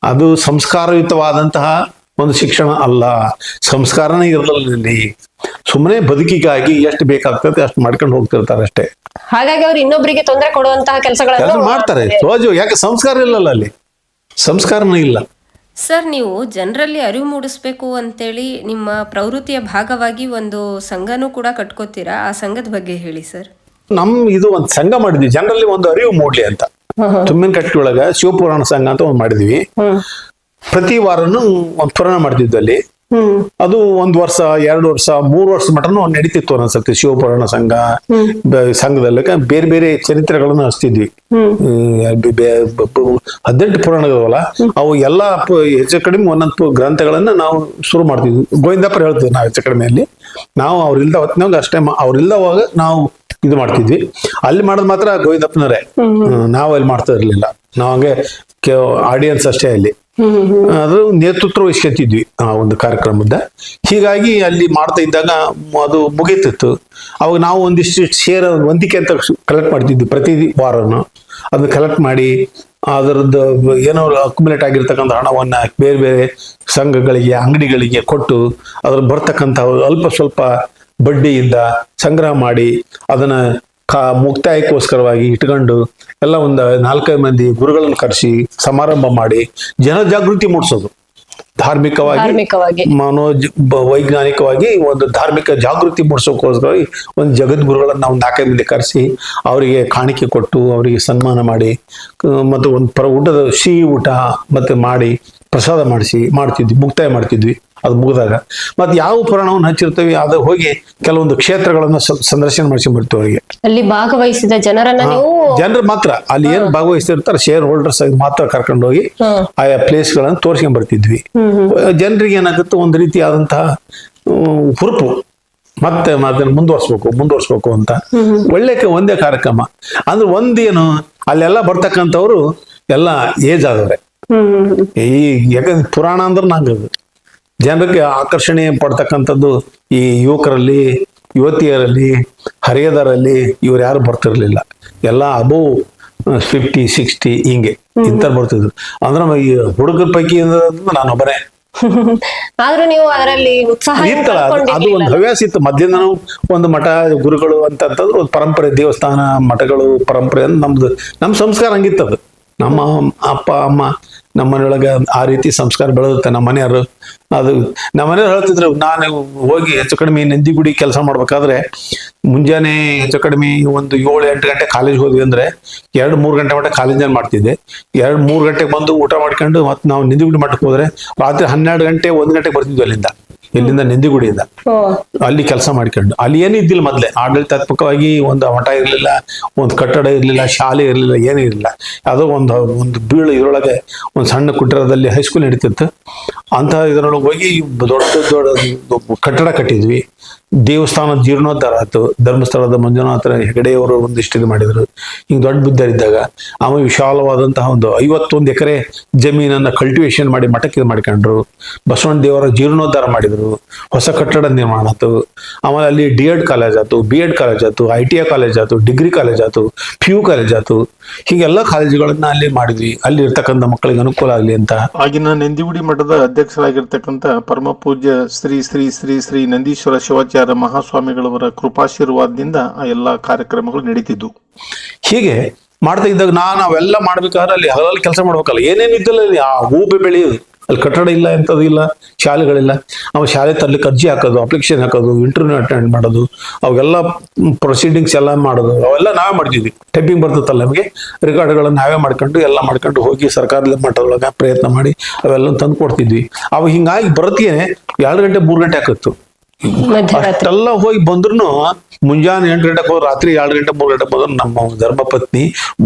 ಅದು ಸಂಸ್ಕಾರಯುತವಾದಂತಹ ಒಂದು ಶಿಕ್ಷಣ ಅಲ್ಲ. ಸಂಸ್ಕಾರನೇ ಇರಲಿಲ್ಲ ಇಲ್ಲಿ. ಸುಮ್ಮನೆ ಬದುಕಿಗಾಗಿ ಎಷ್ಟು ಬೇಕಾಗ್ತದೆ ಅಷ್ಟು ಮಾಡ್ಕೊಂಡು ಹೋಗ್ತಿರ್ತಾರೆ ಅಷ್ಟೇ. ಹಾಗಾಗಿ ಅವ್ರು ಇನ್ನೊಬ್ಬರಿಗೆ ತೊಂದರೆ ಕೊಡುವಂತಹ ಕೆಲಸಗಳನ್ನು ಮಾಡ್ತಾರೆ? ಸೋಜು ಯಾಕೆ ಸಂಸ್ಕಾರ ಇಲ್ಲಲ್ಲ ಅಲ್ಲಿ? ಸಂಸ್ಕಾರನೇ ಇಲ್ಲ. ಸರ್ ನೀವು ಜನರಲ್ಲಿ ಅರಿವು ಮೂಡಿಸ್ಬೇಕು ಅಂತೇಳಿ ನಿಮ್ಮ ಪ್ರವೃತ್ತಿಯ ಭಾಗವಾಗಿ ಒಂದು ಸಂಘನೂ ಕೂಡ ಕಟ್ಕೋತೀರಾ? ಆ ಸಂಘದ ಬಗ್ಗೆ ಹೇಳಿ ಸರ್. ನಮ್ ಇದು ಒಂದು ಸಂಘ ಮಾಡಿದ್ವಿ. ಜನರಲ್ಲಿ ಒಂದು ಅರಿವು ಮೂಡ್ಲಿ ಅಂತ. ತುಮ್ಮಿನ ಕಟ್ಟಿ ಒಳಗ ಶಿವಪುರಾಣ ಸಂಘ ಅಂತ ಒಂದು ಮಾಡಿದ್ವಿ. ಪ್ರತಿ ವಾರನು ಒಂದ್ ಪುರಾಣ ಮಾಡ್ತಿದ್ವಿ ಅಲ್ಲಿ ಅದು ಒಂದ್ ವರ್ಷ, ಎರಡು ವರ್ಷ, ಮೂರು ವರ್ಷ ಮಟನು ನಡೀತಿತ್ತು ಅನ್ಸತ್ತೆ ಶಿವಪುರಾಣ ಸಂಘ. ಸಂಘದಲ್ಲಿ ಬೇರೆ ಬೇರೆ ಚರಿತ್ರೆಗಳನ್ನು ಹಚ್ತಿದ್ವಿ. ಹದಿನೆಂಟು ಪುರಾಣಗಳವಲ್ಲ, ಅವು ಎಲ್ಲಾ ಹೆಚ್ಚು ಕಡಿಮೆ ಒಂದೊಂದು ಗ್ರಂಥಗಳನ್ನ ನಾವು ಶುರು ಮಾಡ್ತಿದ್ವಿ. ಗೋವಿಂದಪ್ಪ ಹೇಳ್ತೀವಿ ನಾವು ಹೆಚ್ಚು ಕಡಿಮೆಯಲ್ಲಿ ನಾವು ಅವ್ರಿಲ್ದ ಹೊತ್ತಿನಾಗ ಅಷ್ಟೇ ಅವ್ರಿಲ್ದವಾಗ ನಾವು ಇದು ಮಾಡ್ತಿದ್ವಿ. ಅಲ್ಲಿ ಮಾಡೋದು ಮಾತ್ರ ಗೋವಿಂದಪ್ಪನವರೇ. ನಾವು ಅಲ್ಲಿ ಮಾಡ್ತಾ ಇರ್ಲಿಲ್ಲ. ನಾವು ಹಂಗೆ ಆಡಿಯನ್ಸ್ ಅಷ್ಟೇ ಅಲ್ಲಿ. ಅದು ನೇತೃತ್ವ ವಹಿಸ್ಕೊತಿದ್ವಿ ಆ ಒಂದು ಕಾರ್ಯಕ್ರಮದ. ಹೀಗಾಗಿ ಅಲ್ಲಿ ಮಾಡ್ತಾ ಇದ್ದಾಗ ಅದು ಮುಗೀತಿತ್ತು. ಅವಾಗ ನಾವು ಒಂದಿಷ್ಟು ಶೇರ್ ಹೊಂದಿಕೆ ಅಂತ ಕಲೆಕ್ಟ್ ಮಾಡ್ತಿದ್ವಿ ಪ್ರತಿ ವಾರನು. ಅದನ್ನ ಕಲೆಕ್ಟ್ ಮಾಡಿ ಅದರದ್ದು ಏನೋ ಅಕ್ಯುಮುಲೇಟ್ ಆಗಿರ್ತಕ್ಕಂಥ ಹಣವನ್ನ ಬೇರೆ ಬೇರೆ ಸಂಘಗಳಿಗೆ ಅಂಗಡಿಗಳಿಗೆ ಕೊಟ್ಟು ಅದ್ರ ಬರ್ತಕ್ಕಂಥ ಅಲ್ಪ ಸ್ವಲ್ಪ ಬಡ್ಡಿಯಿಂದ ಸಂಗ್ರಹ ಮಾಡಿ ಅದನ್ನ ಕಾ ಮುಕ್ತಾಯಕ್ಕೋಸ್ಕರವಾಗಿ ಇಟ್ಕೊಂಡು ಎಲ್ಲ ಒಂದು ನಾಲ್ಕೈದು ಮಂದಿ ಗುರುಗಳನ್ನು ಕರೆಸಿ ಸಮಾರಂಭ ಮಾಡಿ ಜನ ಜಾಗೃತಿ ಮೂಡಿಸೋದು. ಧಾರ್ಮಿಕವಾಗಿ ಮನೋ ಮನೋಜ್ ವೈಜ್ಞಾನಿಕವಾಗಿ ಒಂದು ಧಾರ್ಮಿಕ ಜಾಗೃತಿ ಮೂಡಿಸೋಕ್ಕೋಸ್ಕರ ಒಂದು ಜಗದ್ಗುರುಗಳನ್ನ ಒಂದು ನಾಲ್ಕೈದು ಮಂದಿ ಕರೆಸಿ ಅವರಿಗೆ ಕಾಣಿಕೆ ಕೊಟ್ಟು ಅವರಿಗೆ ಸನ್ಮಾನ ಮಾಡಿ ಮತ್ತು ಒಂದು ಪರ ಊಟದ ಸಿಹಿ ಊಟ ಮತ್ತೆ ಮಾಡಿ ಪ್ರಸಾದ ಮಾಡಿಸಿ ಮಾಡ್ತಿದ್ವಿ ಮುಕ್ತಾಯ ಮಾಡ್ತಿದ್ವಿ. ಅದು ಮುಗಿದಾಗ. ಮತ್ತೆ ಯಾವ ಪುರಾಣವನ್ನು ಹಚ್ಚಿರ್ತೇವೆ ಅದು ಹೋಗಿ ಕೆಲವೊಂದು ಕ್ಷೇತ್ರಗಳನ್ನು ಸಂದರ್ಶನ ಮಾಡಿಸಿ ಬರ್ತೀವಿ ಅವರಿಗೆ. ಅಲ್ಲಿ ಭಾಗವಹಿಸಿದ ಜನರನ್ನ ನೀವು ಜನರು ಮಾತ್ರ ಅಲ್ಲಿ ಏನ್ ಭಾಗವಹಿಸ್ತಿರ್ತಾರೆ ಶೇರ್ ಹೋಲ್ಡರ್ಸ್ ಮಾತ್ರ ಕರ್ಕೊಂಡು ಹೋಗಿ ಆಯಾ ಪ್ಲೇಸ್ ಗಳನ್ನ ತೋರ್ಸ್ಕೊಂಡ್ ಬರ್ತಿದ್ವಿ. ಜನರಿಗೆ ಏನಾಗುತ್ತೆ ಒಂದು ರೀತಿಯಾದಂತಹ ಹುರುಪು. ಮತ್ತೆ ಅದನ್ನ ಮುಂದುವರ್ಸ್ಬೇಕು ಮುಂದುವರ್ಸ್ಬೇಕು ಅಂತ. ಒಳ್ಳೆ ಒಂದೇ ಕಾರ್ಯಕ್ರಮ. ಅಂದ್ರೆ ಒಂದೇನು ಅಲ್ಲೆಲ್ಲ ಬರ್ತಕ್ಕಂಥವ್ರು ಎಲ್ಲ ಏಜ್ ಆದವ್ರೆ. ಈ ಯಾಕಂದ್ರೆ ಪುರಾಣ ಅಂದ್ರೆ ನಂಗದು ಜನರಿಗೆ ಆಕರ್ಷಣೆ ಪಡ್ತಕ್ಕಂಥದ್ದು ಈ ಯುವಕರಲ್ಲಿ ಯುವತಿಯರಲ್ಲಿ ಹರಿಯದರಲ್ಲಿ ಇವ್ರು ಯಾರು ಬರ್ತಿರ್ಲಿಲ್ಲ. ಎಲ್ಲ ಅಬೋ ಫಿಫ್ಟಿ ಸಿಕ್ಸ್ಟಿ ಹಿಂಗೆ ಇಂಥ ಬರ್ತಿದ್ರು. ಅಂದ್ರೆ ಈ ಹುಡುಗರ ಪೈಕಿ ಅಂದ್ರೆ ನಾನು ಒಬ್ಬನೇ. <laughs> ಆದ್ರೂ ನೀವು ಅದರಲ್ಲಿ ಉತ್ಸಾಹ ಇತ್ತಲ್ಲ ಅದು- ಒಂದು. ಹವ್ಯಾಸ ಇತ್ತು. ಮೊದ್ಲಿಂದನೂ ಒಂದು ಮಠ ಗುರುಗಳು ಅಂತಂತಂದ್ರೆ ಒಂದು ಪರಂಪರೆ ದೇವಸ್ಥಾನ ಮಠಗಳು ಪರಂಪರೆ ಅಂತ ನಮ್ದು ನಮ್ಮ ಸಂಸ್ಕಾರ ಹಂಗಿತ್ತದು. ನಮ್ಮ ಅಪ್ಪ ಅಮ್ಮ ನಮ್ಮ ಮನೆಯೊಳಗೆ ಆ ರೀತಿ ಸಂಸ್ಕಾರ ಬೆಳೆದುತ್ತೆ ನಮ್ಮ ಮನೆಯವರು. ಅದು ನಮ್ಮ ಮನೆಯವ್ರು ಹೇಳ್ತಿದ್ರು, ನಾನು ಹೋಗಿ ಹೆಚ್ಚು ಕಡಿಮೆ ನಂದಿಗುಡಿ ಕೆಲಸ ಮಾಡ್ಬೇಕಾದ್ರೆ ಮುಂಜಾನೆ ಹೆಚ್ಚು ಕಡಿಮೆ ಒಂದು ಏಳು, ಎಂಟು ಗಂಟೆ ಕಾಲೇಜ್ ಹೋದ್ವಿ ಅಂದ್ರೆ ಎರಡು, ಮೂರು ಗಂಟೆ ಮಟ್ಟ ಕಾಲೇಜಲ್ಲಿ ಮಾಡ್ತಿದ್ದೆ. ಎರಡು, ಮೂರು ಗಂಟೆಗೆ ಬಂದು ಊಟ ಮಾಡ್ಕೊಂಡು ಮತ್ತೆ ನಾವು ನಂದಿಗುಡಿ ಮಠಕ್ಕೆ ಹೋದ್ರೆ ರಾತ್ರಿ ಹನ್ನೆರಡು ಗಂಟೆ, ಒಂದು ಗಂಟೆಗೆ ಬರ್ತಿದ್ವಿ ಅಲ್ಲಿಂದ. ಇಲ್ಲಿಂದ ನಂದಿಗುಡಿಯಿಂದ ಅಲ್ಲಿ ಕೆಲಸ ಮಾಡ್ಕೊಂಡು. ಅಲ್ಲಿ ಏನು ಇದ್ದಿಲ್ಲ ಮೊದಲೇ. ಆಡಳಿತಾತ್ಮಕವಾಗಿ ಒಂದು ಮಠ ಇರಲಿಲ್ಲ ಒಂದು ಕಟ್ಟಡ ಇರಲಿಲ್ಲ ಶಾಲೆ ಇರಲಿಲ್ಲ ಏನೂ ಇರಲಿಲ್ಲ. ಯಾವುದೋ ಒಂದು ಒಂದು ಬೀಳು ಇದರೊಳಗೆ ಒಂದು ಸಣ್ಣ ಕುಟೀರದಲ್ಲಿ ಹೈಸ್ಕೂಲ್ ನಡೀತಿತ್ತು. ಅಂತ ಇದರೊಳಗೆ ಹೋಗಿ ದೊಡ್ಡ ದೊಡ್ಡ ಕಟ್ಟಡ ಕಟ್ಟಿದ್ವಿ. ದೇವಸ್ಥಾನ ಜೀರ್ಣೋದ್ಧಾರ ಆಯ್ತು, ಧರ್ಮಸ್ಥಳದ ಮಂಜುನಾಥ ಹೆಗಡೆಯವರು ಒಂದಿಷ್ಟು ಇದು ಮಾಡಿದ್ರು. ಹಿಂಗೆ ದೊಡ್ಡ ಬುದ್ಧರಿದ್ದಾಗ ಆಮೇಲೆ ವಿಶಾಲವಾದಂತಹ ಒಂದು ಐವತ್ತೊಂದು ಎಕರೆ ಜಮೀನನ್ನ ಕಲ್ಟಿವೇಷನ್ ಮಾಡಿ ಮಠಕ್ಕೆ ಇದು ಮಾಡ್ಕೊಂಡ್ರು. ಬಸವಣ್ಣ ದೇವರ ಜೀರ್ಣೋದ್ಧಾರ ಮಾಡಿದ್ರು. ಹೊಸ ಕಟ್ಟಡ ನಿರ್ಮಾಣ ಆಯ್ತು. ಆಮೇಲೆ ಅಲ್ಲಿ ಡಿ ಎಡ್ ಕಾಲೇಜ್ ಆಯ್ತು, ಬಿ ಎಡ್ ಕಾಲೇಜ್ ಆಯ್ತು, ಐ ಟಿ ಐ ಕಾಲೇಜ್ ಆಯ್ತು, ಡಿಗ್ರಿ ಕಾಲೇಜ್ ಆಯ್ತು, ಪಿ ಯು ಕಾಲೇಜ್ ಆಯ್ತು. ಹೀಗೆಲ್ಲ ಕಾಲೇಜುಗಳನ್ನ ಅಲ್ಲಿ ಮಾಡಿದ್ವಿ. ಅಲ್ಲಿ ಇರ್ತಕ್ಕಂಥ ಮಕ್ಕಳಿಗೆ ಅನುಕೂಲ ಆಗಲಿ ಅಂತ. ಆಗಿನ ನಂದಿಗುಡಿ ಮಠದ ಅಧ್ಯಕ್ಷರಾಗಿರ್ತಕ್ಕಂಥ ಪರಮ ಪೂಜ್ಯ ಶ್ರೀ ಶ್ರೀ ಶ್ರೀ ಶ್ರೀ ನಂದೀಶ್ವರ ಶಿವಾಚಾರ್ಯ ಮಹಾಸ್ವಾಮಿಗಳವರ ಕೃಪಾಶೀರ್ವಾದದಿಂದ ಆ ಎಲ್ಲಾ ಕಾರ್ಯಕ್ರಮಗಳು ನಡೀತಿದ್ವು. ಹೀಗೆ ಮಾಡ್ತಾ ಇದ್ದಾಗ ನಾ ನಾವೆಲ್ಲ ಮಾಡ್ಬೇಕಾದ್ರೆ ಅಲ್ಲಿ ಹಗಲಲ್ಲಿ ಕೆಲಸ ಮಾಡ್ಬೇಕಲ್ಲ. ಏನೇನು ಇದ್ದಲ್ಲ ಆ ಹೂಬೆ ಬೆಳೆಯೋದು ಅಲ್ಲಿ ಕಟ್ಟಡ ಇಲ್ಲ, ಎಂಥದ್ದು ಇಲ್ಲ, ಶಾಲೆಗಳಿಲ್ಲ. ಅವ ಶಾಲೆ ತರ್ಲಿಕ್ಕೆ ಅರ್ಜಿ ಹಾಕೋದು ಅಪ್ಲಿಕೇಶನ್ ಹಾಕೋದು ಇಂಟರ್ವ್ಯೂ ಅಟೆಂಡ್ ಮಾಡೋದು, ಅವೆಲ್ಲ ಪ್ರೊಸೀಡಿಂಗ್ಸ್ ಎಲ್ಲ ಮಾಡೋದು. ಅವೆಲ್ಲ ನಾವೇ ಮಾಡ್ತಿದ್ವಿ. ಟೈಪಿಂಗ್ ಬರ್ತದಲ್ಲ ನಮಗೆ? ರೆಕಾರ್ಡ್ಗಳನ್ನ ನಾವೇ ಮಾಡ್ಕೊಂಡು, ಎಲ್ಲ ಮಾಡ್ಕೊಂಡು ಹೋಗಿ ಸರ್ಕಾರದ ಮಟ್ಟದೊಳಗೆ ಪ್ರಯತ್ನ ಮಾಡಿ ಅವೆಲ್ಲ ತಂದು ಕೊಡ್ತಿದ್ವಿ. ಅವಾಗ ಹಿಂಗಾಗಿ ಬರೋತ್ತಿಗೆ ಎರಡು ಗಂಟೆ, ಮೂರು ಗಂಟೆ ಮಧ್ಯರಾತ್ರಿ ಅಷ್ಟೆಲ್ಲ ಹೋಗಿ ಬಂದ್ರು ಮುಂಜಾನೆ ಎಂಟು ಗಂಟೆಗೆ ಹೋಗಿ ರಾತ್ರಿ ಎರಡು ಗಂಟೆ ಮೂರು ಗಂಟೆ ಬಂದ್ರು ನಮ್ಮ ಧರ್ಮಪತ್ನಿ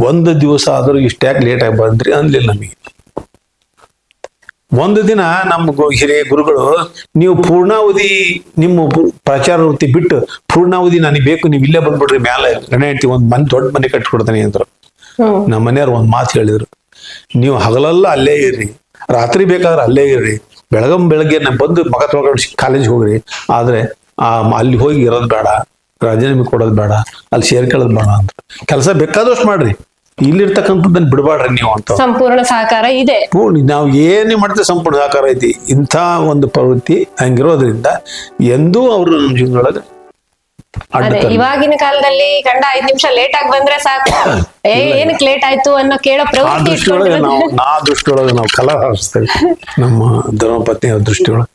ಒಂದು ದಿವಸ ಆದ್ರೂ ಇಷ್ಟ್ಯಾಕೆ ಲೇಟ್ ಆಗಿ ಬಂದ್ರಿ ಅನ್ಲಿಲ್ಲ ನಮಗೆ. ಒಂದು ದಿನ ನಮ್ಮ ಹಿರಿಯ ಗುರುಗಳು ನೀವು ಪೂರ್ಣಾವಧಿ ನಿಮ್ಮ ಪ್ರಚಾರ ವೃತ್ತಿ ಬಿಟ್ಟು ಪೂರ್ಣಾವಧಿ ನನಗೆ ಬೇಕು ನೀವು ಇಲ್ಲೇ ಬಂದ್ಬಿಡ್ರಿ ಮೇಲೆ ಗಣ ಹೇಳ್ತಿ ಒಂದ್ ಮನೆ ದೊಡ್ಡ ಮನೆ ಕಟ್ಕೊಡ್ತಾನೆ ಅಂದ್ರು. ನಮ್ಮ ಮನೆಯವ್ರು ಒಂದ್ ಮಾತು ಹೇಳಿದ್ರು. ನೀವು ಹಗಲಲ್ಲ ಅಲ್ಲೇ ಇರ್ರಿ ರಾತ್ರಿ ಬೇಕಾದ್ರೆ ಅಲ್ಲೇ ಇರ್ರಿ. ಬೆಳಗಂ ಬೆಳಗ್ಗೆ ನಾನು ಬಂದು ಮಗ ತೊಳ್ಕೊಂಡು ಕಾಲೇಜ್ ಹೋಗ್ರಿ. ಆದ್ರೆ ಆ ಅಲ್ಲಿ ಹೋಗಿ ಇರೋದು ಬೇಡ. ರಾಜೀನಾಮೆ ಕೊಡೋದು ಬೇಡ. ಅಲ್ಲಿ ಸೇರ್ಕೊಳ್ಳೋದು ಬೇಡ ಅಂತ. ಕೆಲಸ ಬೇಕಾದಷ್ಟು ಮಾಡ್ರಿ. ಇಲ್ಲಿರ್ತಕ್ಕಂಥದ್ದನ್ನ ಬಿಡಬಾಡ್ರಿ ನೀವು ಅಂತ. ಸಂಪೂರ್ಣ ಸಹಕಾರ ಇದೆ. ನಾವು ಏನೇ ಮಾಡ್ತೇವೆ ಸಂಪೂರ್ಣ ಸಹಕಾರ ಐತಿ. ಇಂಥ ಒಂದು ಪ್ರವೃತ್ತಿ ಹಂಗಿರೋದ್ರಿಂದ ಎಂದೂ ಅವರು ನಮ್ಮ ಜೀವನದೊಳಗೆ ಅದೇ. ಇವಾಗಿನ ಕಾಲದಲ್ಲಿ ಗಂಡ ಐದ್ ನಿಮಿಷ ಲೇಟ್ ಆಗಿ ಬಂದ್ರೆ ಸಾಕು. <laughs> ಏ ಏನಕ್ಕೆ ಲೇಟ್ ಆಯ್ತು ಅನ್ನೋ ಕೇಳೋ ಪ್ರವೃತ್ತಿ ನಾವು ಕಲಾ ಹಾರಿಸ್ತೇವೆ ನಮ್ಮ ಧರ್ಮಪತ್ನಿಯ ದೃಷ್ಟಿಯೊಳಗೆ.